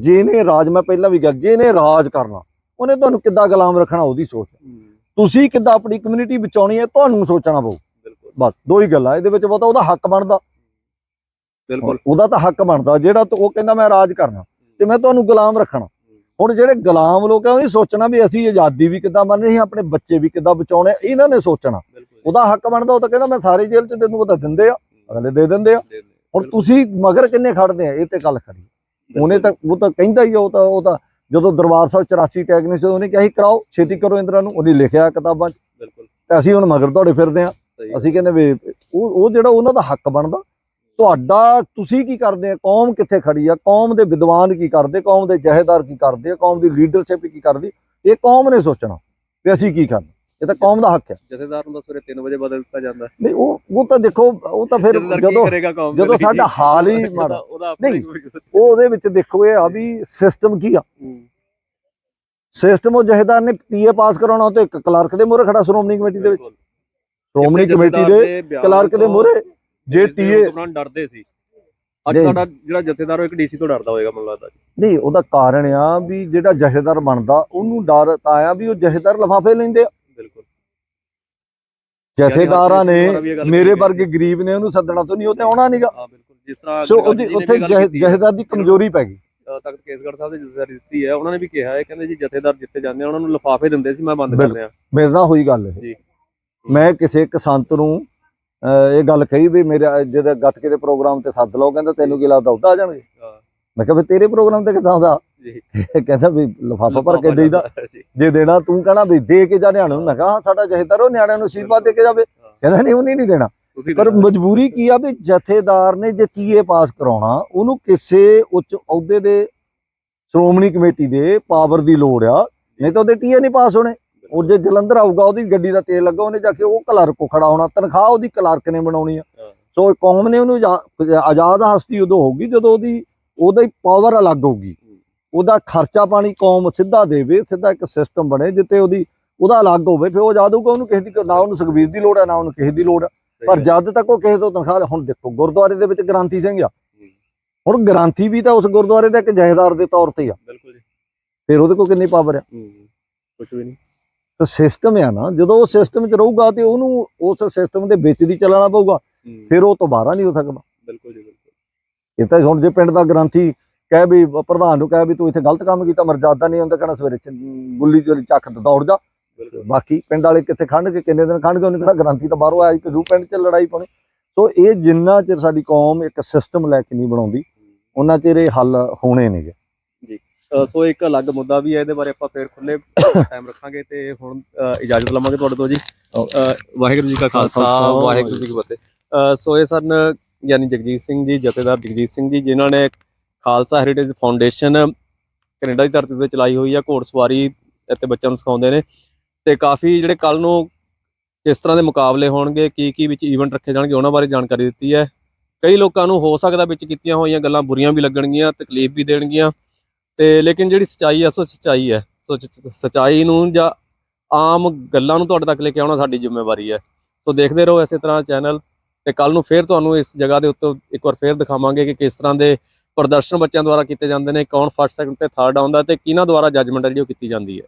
Speaker 1: ਜਿਹਨੇ ਰਾਜ ਮੈਂ ਪਹਿਲਾਂ ਵੀ ਕਿਹਾ ਜਿਹਨੇ ਰਾਜ ਕਰਨਾ ਉਹਨੇ ਤੁਹਾਨੂੰ ਕਿੱਦਾਂ ਗੁਲਾਮ ਰੱਖਣਾ ਉਹਦੀ ਸੋਚ ਤੁਸੀਂ ਕਿੱਦਾਂ ਆਪਣੀ ਕਮਿਊਨਿਟੀ ਬਚਾਉਣੀ ਹੈ ਤੁਹਾਨੂੰ ਸੋਚਣਾ ਪਊ।
Speaker 2: ਬਿਲਕੁਲ।
Speaker 1: ਬਸ ਦੋ ਹੀ ਗੱਲਾਂ ਇਹਦੇ ਵਿੱਚ ਬਹੁਤਾ ਉਹਦਾ ਹੱਕ ਬਣਦਾ।
Speaker 2: ਬਿਲਕੁਲ।
Speaker 1: ਉਹਦਾ ਤਾਂ ਹੱਕ ਬਣਦਾ ਜਿਹੜਾ ਉਹ ਕਹਿੰਦਾ ਮੈਂ ਰਾਜ ਕਰਨਾ ਤੇ ਮੈਂ ਤੁਹਾਨੂੰ ਗੁਲਾਮ ਰੱਖਣਾ। ਹੁਣ ਜਿਹੜੇ ਗੁਲਾਮ ਲੋਕ ਆ ਉਹ ਨਹੀਂ ਸੋਚਣਾ ਵੀ ਅਸੀਂ ਆਜ਼ਾਦੀ ਵੀ ਕਿੱਦਾਂ ਮੰਨ ਰਹੇ ਆਪਣੇ ਬੱਚੇ ਵੀ ਕਿੱਦਾਂ ਬਚਾਉਣੇ ਇਹਨਾਂ ਨੇ ਸੋਚਣਾ। ਉਹਦਾ ਹੱਕ ਬਣਦਾ ਉਹ ਤਾਂ ਕਹਿੰਦਾ ਮੈਂ ਸਾਰੇ ਜੇਲ੍ਹ 'ਚ ਦੇ ਦੂੰਗਾ ਤਾਂ ਦਿੰਦੇ ਆ ਅਗਲੇ ਦੇ ਦਿੰਦੇ ਆ। ਹੁਣ ਤੁਸੀਂ ਮਗਰ ਕਿੰਨੇ ਖੜਦੇ ਆ ਇਹ ਤੇ ਗੱਲ ਖੜੀ ਉਹਨੇ ਤਾਂ ਉਹ ਤਾਂ ਕਹਿੰਦਾ ਹੀ ਉਹ ਤਾਂ ਉਹ ਤਾਂ ਜਦੋਂ ਦਰਬਾਰ ਸਾਹਿਬ 84 ਟੈਗ ਨੇ ਸੀ ਉਹਨੇ ਕਿਹਾ ਸੀ ਕਰਾਓ ਛੇਤੀ ਕਰੋ ਇੰਦਰਾ ਨੂੰ ਉਹਨੇ ਲਿਖਿਆ ਕਿਤਾਬਾਂ 'ਚ।
Speaker 2: ਬਿਲਕੁਲ।
Speaker 1: ਤੇ ਅਸੀਂ ਹੁਣ ਮਗਰ ਦੌੜੇ ਫਿਰਦੇ ਆ। ਅਸੀਂ ਕਹਿੰਦੇ ਵੀ ਉਹ ਉਹ ਜਿਹੜਾ ਉਹਨਾਂ ਦਾ ਹੱਕ ਬਣਦਾ ਤੁਹਾਡਾ ਤੁਸੀਂ ਕੀ ਕਰਦੇ ਆ? ਕੌਮ ਕਿੱਥੇ ਖੜੀ ਆ? ਕੌਮ ਦੇ ਵਿਦਵਾਨ ਕੀ ਕਰਦੇ? ਕੌਮ ਦੇ ਜਹੇਦਾਰ ਕੀ ਕਰਦੇ ਆ? ਕੌਮ ਦੀ ਲੀਡਰਸ਼ਿਪ ਕੀ ਕਰਦੀ? ਇਹ ਕੌਮ ਨੇ ਸੋਚਣਾ ਵੀ ਅਸੀਂ ਕੀ ਕਰਨਾ। ਇਹ ਤਾਂ ਕੌਮ ਦਾ ਹੱਕ ਹੈ।
Speaker 2: ਜਥੇਦਾਰ ਨੂੰ ਤਾਂ ਸਵੇਰੇ 3 ਵਜੇ ਬਦਲ ਦਿੱਤਾ ਜਾਂਦਾ
Speaker 1: ਨਹੀਂ ਉਹ ਉਹ ਤਾਂ ਦੇਖੋ ਉਹ ਤਾਂ ਫਿਰ ਜਦੋਂ ਜਦੋਂ? ਸਾਡਾ ਹਾਲ ਹੀ ਮਾੜਾ। ਨਹੀਂ। ਉਹ ਉਹਦੇ ਵਿੱਚ ਦੇਖੋ ਇਹ ਆ ਵੀ ਸਿਸਟਮ ਕੀ ਆ? ਸਿਸਟਮ ਉਹ ਜਹੇਦਾਰ ਨੇ ਪੀਏ ਪਾਸ ਕਰਾਉਣਾ ਤੇ ਇੱਕ ਕਲਰਕ ਦੇ ਮੂਹਰੇ ਖੜਾ ਸ਼੍ਰੋਮਣੀ ਕਮੇਟੀ ਦੇ ਵਿੱਚ। ਸ਼੍ਰੋਮਣੀ ਕਮੇਟੀ ਦੇ ਕਲਰਕ ਦੇ ਮੂਹਰੇ। ਜੇ ਟੀਏ
Speaker 2: ਹੁਕਮਰਾਨ ਡਰਦੇ ਸੀ। ਅੱਜ। ਸਾਡਾ ਜਿਹੜਾ ਜਥੇਦਾਰ ਉਹ ਇੱਕ ਡੀਸੀ ਤੋਂ ਡਰਦਾ ਹੋਏਗਾ ਮੈਨੂੰ ਲੱਗਦਾ।
Speaker 1: ਨਹੀਂ ਉਹਦਾ ਕਾਰਨ ਆ ਵੀ ਜਿਹੜਾ ਜਹੇਦਾਰ ਬਣਦਾ ਉਹਨੂੰ ਡਰ ਤਾਂ ਆਇਆ ਵੀ ਉਹ ਜਹੇਦਾਰ ਲਫਾਫੇ ਲੈਂਦੇ ਆ।
Speaker 2: ਬਿਲਕੁਲ।
Speaker 1: ਜਥੇਦਾਰਾਂ ਨੇ ਮੇਰੇ ਵਰਗੇ ਗਰੀਬ ਨੇ ਉਹਨੂੰ ਸੱਦਣਾ ਤੋਂ ਨਹੀਂ ਉਹ ਤੇ ਆਉਣਾ ਨਹੀਂਗਾ
Speaker 2: ਹਾਂ ਬਿਲਕੁਲ। ਜਿਸ ਤਰ੍ਹਾਂ
Speaker 1: ਸੋ ਉਹਦੀ ਉੱਥੇ
Speaker 2: ਹੈ।
Speaker 1: ਜਹੇਦਾਰ ਦੀ ਕਮਜ਼ੋਰੀ ਪੈ ਗਈ।
Speaker 2: ਤਖਤ ਕੇਸਗੜ੍ਹ ਸਾਹਿਬ ਦੇ ਜਥੇਦਾਰ ਦਿੱਤੀ ਹੈ। ਉਹਨਾਂ ਨੇ ਵੀ ਕਿਹਾ ਹੈ ਕਹਿੰਦੇ ਜੀ ਜਥੇਦਾਰ ਜਿੱਥੇ ਜਾਂਦੇ ਆ ਉਹਨਾਂ ਨੂੰ ਲਿਫਾਫੇ ਦਿੰਦੇ ਸੀ ਮੈਂ ਬੰਦ ਕਰ। ਰਿਹਾ।
Speaker 1: ਮੇਰੇ ਨਾਲ ਹੋਈ ਗੱਲ ਇਹ।
Speaker 2: ਜੀ।
Speaker 1: ਮੈਂ ਕਿਸੇ ਇੱਕ ਸੰਤ ਨੂੰ ਇਹ ਗੱਲ ਕਹੀ ਵੀ ਮੇਰੇ ਜਿਹਦੇ ਗੱਤਕੇ ਦੇ ਪ੍ਰੋਗਰਾਮ ਤੇ ਸੱਦ ਲਓ ਕਹਿੰਦਾ ਤੈਨੂੰ ਕੀ ਲੱਗਦਾ ਉੱਦਾਂ ਆ ਜਾਣਗੇ। ਮੈਂ ਕਿਹਾ ਵੀ ਤੇਰੇ ਪ੍ਰੋਗਰਾਮ ਤੇ ਕਿੱਦਾਂ ਆਉਂਦਾ
Speaker 2: ਜੀ।
Speaker 1: ਕਹਿੰਦਾ ਵੀ ਲਫਾਫਾ ਭਰ ਕੇ ਦੇਈਦਾ।
Speaker 2: ਜਾਂਦਾ ਜੀ।
Speaker 1: ਦੇਣਾ ਤੂੰ ਕਹਣਾ ਵੀ ਦੇ ਕੇ ਜਾ ਨਿਆਣੇ ਨੂੰ। ਮੈਂ ਕਿਹਾ ਸਾਡਾ ਜਹੇਦਾਰ ਉਹ ਨਿਆਣਿਆਂ ਨੂੰ ਅਸ਼ੀਰਵਾਦ ਦੇ ਕੇ ਜਾਵੇ। ਕਹਿੰਦਾ ਨਹੀਂ ਉਹਨੇ ਨਹੀਂ ਦੇਣਾ। ਪਰ। ਮਜਬੂਰੀ ਕੀ ਆ ਵੀ ਜਥੇਦਾਰ ਨੇ ਜੇ ਟੀਏ ਪਾਸ ਕਰਾਉਣਾ ਉਹਨੂੰ ਕਿਸੇ ਉੱਚ ਅਹੁਦੇ ਦੇ ਸ਼੍ਰੋਮਣੀ ਕਮੇਟੀ ਦੇ ਪਾਵਰ ਦੀ ਲੋੜ ਆ ਨਹੀਂ ਤਾਂ ਉਹਦੇ ਟੀਏ ਨਹੀਂ ਪਾਸ ਹੋਣੇ। ਉਹ ਜੇ ਜਲੰਧਰ ਆਊਗਾ ਉਹਦੀ ਗੱਡੀ ਦਾ ਤੇਲ ਲੱਗਾ ਉਹਨੇ ਜਾ ਕੇ ਉਹ ਕਲਰਕ ਕੋ ਖੜਾ ਹੋਣਾ। ਤਨਖਾਹ ਉਹਦੀ ਕਲਰਕ ਨੇ ਬਣਾਉਣੀ ਆ। ਸੋ ਕੌਮ ਨੇ ਉਹਨੂੰ ਆਜ਼ਾ- ਆਜ਼ਾਦ ਹਸਤੀ ਉਦੋਂ ਹੋਊਗੀ ਜਦੋਂ ਉਹਦੀ ਉਹਦਾ ਹੀ ਪਾਵਰ ਅਲੱਗ ਹੋਊਗੀ। ਉਹਦਾ ਖਰਚਾ ਪਾਣੀ ਕੌਮ ਸਿੱਧਾ ਦੇਵੇ ਸਿੱਧਾ ਇੱਕ ਸਿਸਟਮ ਬਣੇ ਜਿੱਤੇ ਉਹਦੀ ਉਹਦਾ ਅਲੱਗ ਹੋਵੇ ਫਿਰ ਉਹ ਆਜ਼ਾਦ ਹੋਊਗਾ ਉਹਨੂੰ ਕਿਸੇ ਦੀ ਨਾ ਉਹਨੂੰ ਸੁਖਬੀਰ ਦੀ ਲੋੜ ਹੈ ਨਾ ਉਹਨੂੰ ਕਿਸੇ ਦੀ ਲੋੜ ਹੈ ਪਰ। ਜਦ ਤੱਕ ਉਹ ਕਿਸੇ ਤੋਂ ਤਨਖਾਹ ਹੁਣ ਦੇਖੋ ਗੁਰਦੁਆਰੇ ਦੇ ਵਿੱਚ ਗ੍ਰਾਂਤੀ ਸਿੰਘ ਆ। ਹੁਣ ਗ੍ਰਾਂਤੀ ਵੀ ਤਾਂ ਉਸ ਗੁਰਦੁਆਰੇ ਦਾ ਇੱਕ ਜਹੇਦਾਰ ਦੇ ਤੌਰ ਤੇ ਆ।
Speaker 2: ਬਿਲਕੁਲ ਜੀ।
Speaker 1: ਫਿਰ ਉਹਦੇ ਕੋਲ ਕਿੰਨੀ ਪਾਵਰ ਆ?
Speaker 2: ਕੁਝ ਵੀ ਨਹੀਂ।
Speaker 1: ਤਾਂ ਸਿਸਟਮ ਆ ਨਾ ਜਦੋਂ ਉਹ ਸਿਸਟਮ 'ਚ ਰਹੂਗਾ ਤੇ ਉਹਨੂੰ ਉਸ ਸਿਸਟਮ ਦੇ ਵਿੱਚ ਦੀ ਚੱਲਣਾ ਪਊਗਾ ਫਿਰ ਉਹ ਤੋਂ ਬਾਹਰ ਨਹੀਂ ਹੋ ਸਕਦਾ।
Speaker 2: ਬਿਲਕੁਲ ਜੀ ਬਿਲਕੁਲ।
Speaker 1: ਇਹ ਤਾਂ ਹੁਣ ਜੇ ਪਿੰਡ ਦਾ ਗ੍ਰੰਥੀ ਕਹੇ ਵੀ ਪ੍ਰਧਾਨ ਨੂੰ ਕਹੇ ਵੀ ਤੂੰ ਇੱਥੇ ਗਲਤ ਕੰਮ ਕੀਤਾ ਮਰਜ਼ਾਦਾ ਨਹੀਂ ਹੁੰਦਾ ਕਹਿੰਦਾ ਸਵੇਰੇ ਗੁੱਲੀ ਚੋਰੀ ਚੱਕ ਦੌੜ ਜਾ। ਬਾਕੀ ਪਿੰਡ ਵਾਲੇ ਕਿੱਥੇ ਖੰਡ ਕੇ ਕਿੰਨੇ ਦਿਨ ਖੰਡ ਕੇ ਉਹਨੇ ਕਿਹੜਾ ਗ੍ਰੰਥੀ ਤਾਂ ਬਾਹਰੋਂ ਆਇਆ ਕਿ ਰੂ ਪਿੰਡ 'ਚ ਲੜਾਈ ਪਾਉਣੀ। ਸੋ ਇਹ ਜਿੰਨਾ ਚਿਰ ਸਾਡੀ ਕੌਮ ਇੱਕ ਸਿਸਟਮ ਲੈ ਕੇ ਨਹੀਂ ਬਣਾਉਂਦੀ ਉਹਨਾਂ ਚਿਰ ਇਹ ਹੱਲ ਹੋਣੇ ਨੇਗੇ।
Speaker 2: ਸੋ ਇੱਕ ਅਲੱਗ ਮੁੱਦਾ ਵੀ ਹੈ ਇਹਦੇ ਬਾਰੇ ਆਪਾਂ ਫੇਰ ਖੁੱਲੇ ਟਾਈਮ ਰੱਖਾਂਗੇ ਤੇ ਹੁਣ ਇਜਾਜ਼ਤ ਲਵਾਂਗੇ ਤੁਹਾਡੇ ਤੋਂ ਜੀ। ਵਾਹਿਗੁਰੂ ਜੀ ਕਾ ਖਾਲਸਾ ਵਾਹਿਗੁਰੂ ਜੀ ਕੀ ਫਤਿਹ। ਸੋ ਇਹ ਸਨ ਯਾਨੀ ਜਗਜੀਤ ਸਿੰਘ ਜੀ ਜਥੇਦਾਰ ਜਗਜੀਤ ਸਿੰਘ ਜੀ ਜਿਨ੍ਹਾਂ ਨੇ ਖਾਲਸਾ ਹੈਰੀਟੇਜ ਫਾਊਂਡੇਸ਼ਨ ਕੈਨੇਡਾ ਦੀ ਧਰਤੀ ਤੇ ਚਲਾਈ ਹੋਈ ਆ ਘੋੜਸਵਾਰੀ ਇੱਥੇ ਬੱਚਿਆਂ ਨੂੰ ਸਿਖਾਉਂਦੇ ਨੇ। ਤੇ ਕਾਫੀ ਜਿਹੜੇ ਕੱਲ ਨੂੰ ਕਿਸ ਤਰ੍ਹਾਂ ਦੇ ਮੁਕਾਬਲੇ ਹੋਣਗੇ ਕੀ ਕੀ ਵਿੱਚ ਇਵੈਂਟ ਰੱਖੇ ਜਾਣਗੇ ਉਹਨਾਂ ਬਾਰੇ ਜਾਣਕਾਰੀ ਦਿੱਤੀ ਹੈ। ਕਈ ਲੋਕਾਂ ਨੂੰ ਹੋ ਸਕਦਾ ਵਿੱਚ ਕੀਤੀਆਂ ਹੋਈਆਂ ਗੱਲਾਂ ਬੁਰੀਆਂ ਵੀ ਲੱਗਣਗੀਆਂ ਤਕਲੀਫ ਵੀ ਦੇਣਗੀਆਂ। ਤੇ ਲੇਕਿਨ ਜਿਹੜੀ ਸਚਾਈ ਹੈ ਸੋ ਸਚਾਈ ਹੈ ਸੋ ਸਚਾਈ ਨੂੰ ਜਾਂ ਆਮ ਗੱਲਾਂ ਨੂੰ ਤੁਹਾਡੇ ਤੱਕ ਲੈ ਕੇ ਆਉਣਾ ਸਾਡੀ ਜ਼ਿੰਮੇਵਾਰੀ ਹੈ ਸੋ ਦੇਖਦੇ ਰਹੋ ਇਸੇ ਤਰ੍ਹਾਂ ਚੈਨਲ ਤੇ ਕੱਲ ਨੂੰ ਫੇਰ ਤੁਹਾਨੂੰ ਇਸ ਜਗ੍ਹਾ ਦੇ ਉੱਤੇ ਇੱਕ ਵਾਰ ਫੇਰ ਦਿਖਾਵਾਂਗੇ ਕਿ ਕਿਸ ਤਰ੍ਹਾਂ ਦੇ ਪ੍ਰਦਰਸ਼ਨ ਬੱਚਿਆਂ ਦੁਆਰਾ ਕੀਤੇ ਜਾਂਦੇ ਨੇ, ਕੌਣ ਫਸਟ ਸੈਕੰਡ ਤੇ ਥਰਡ ਆਉਂਦਾ ਤੇ ਕਿਹਨਾਂ ਦੁਆਰਾ ਜੱਜਮੈਂਟ ਜਿਹੜੀ ਉਹ ਕੀਤੀ ਜਾਂਦੀ ਹੈ।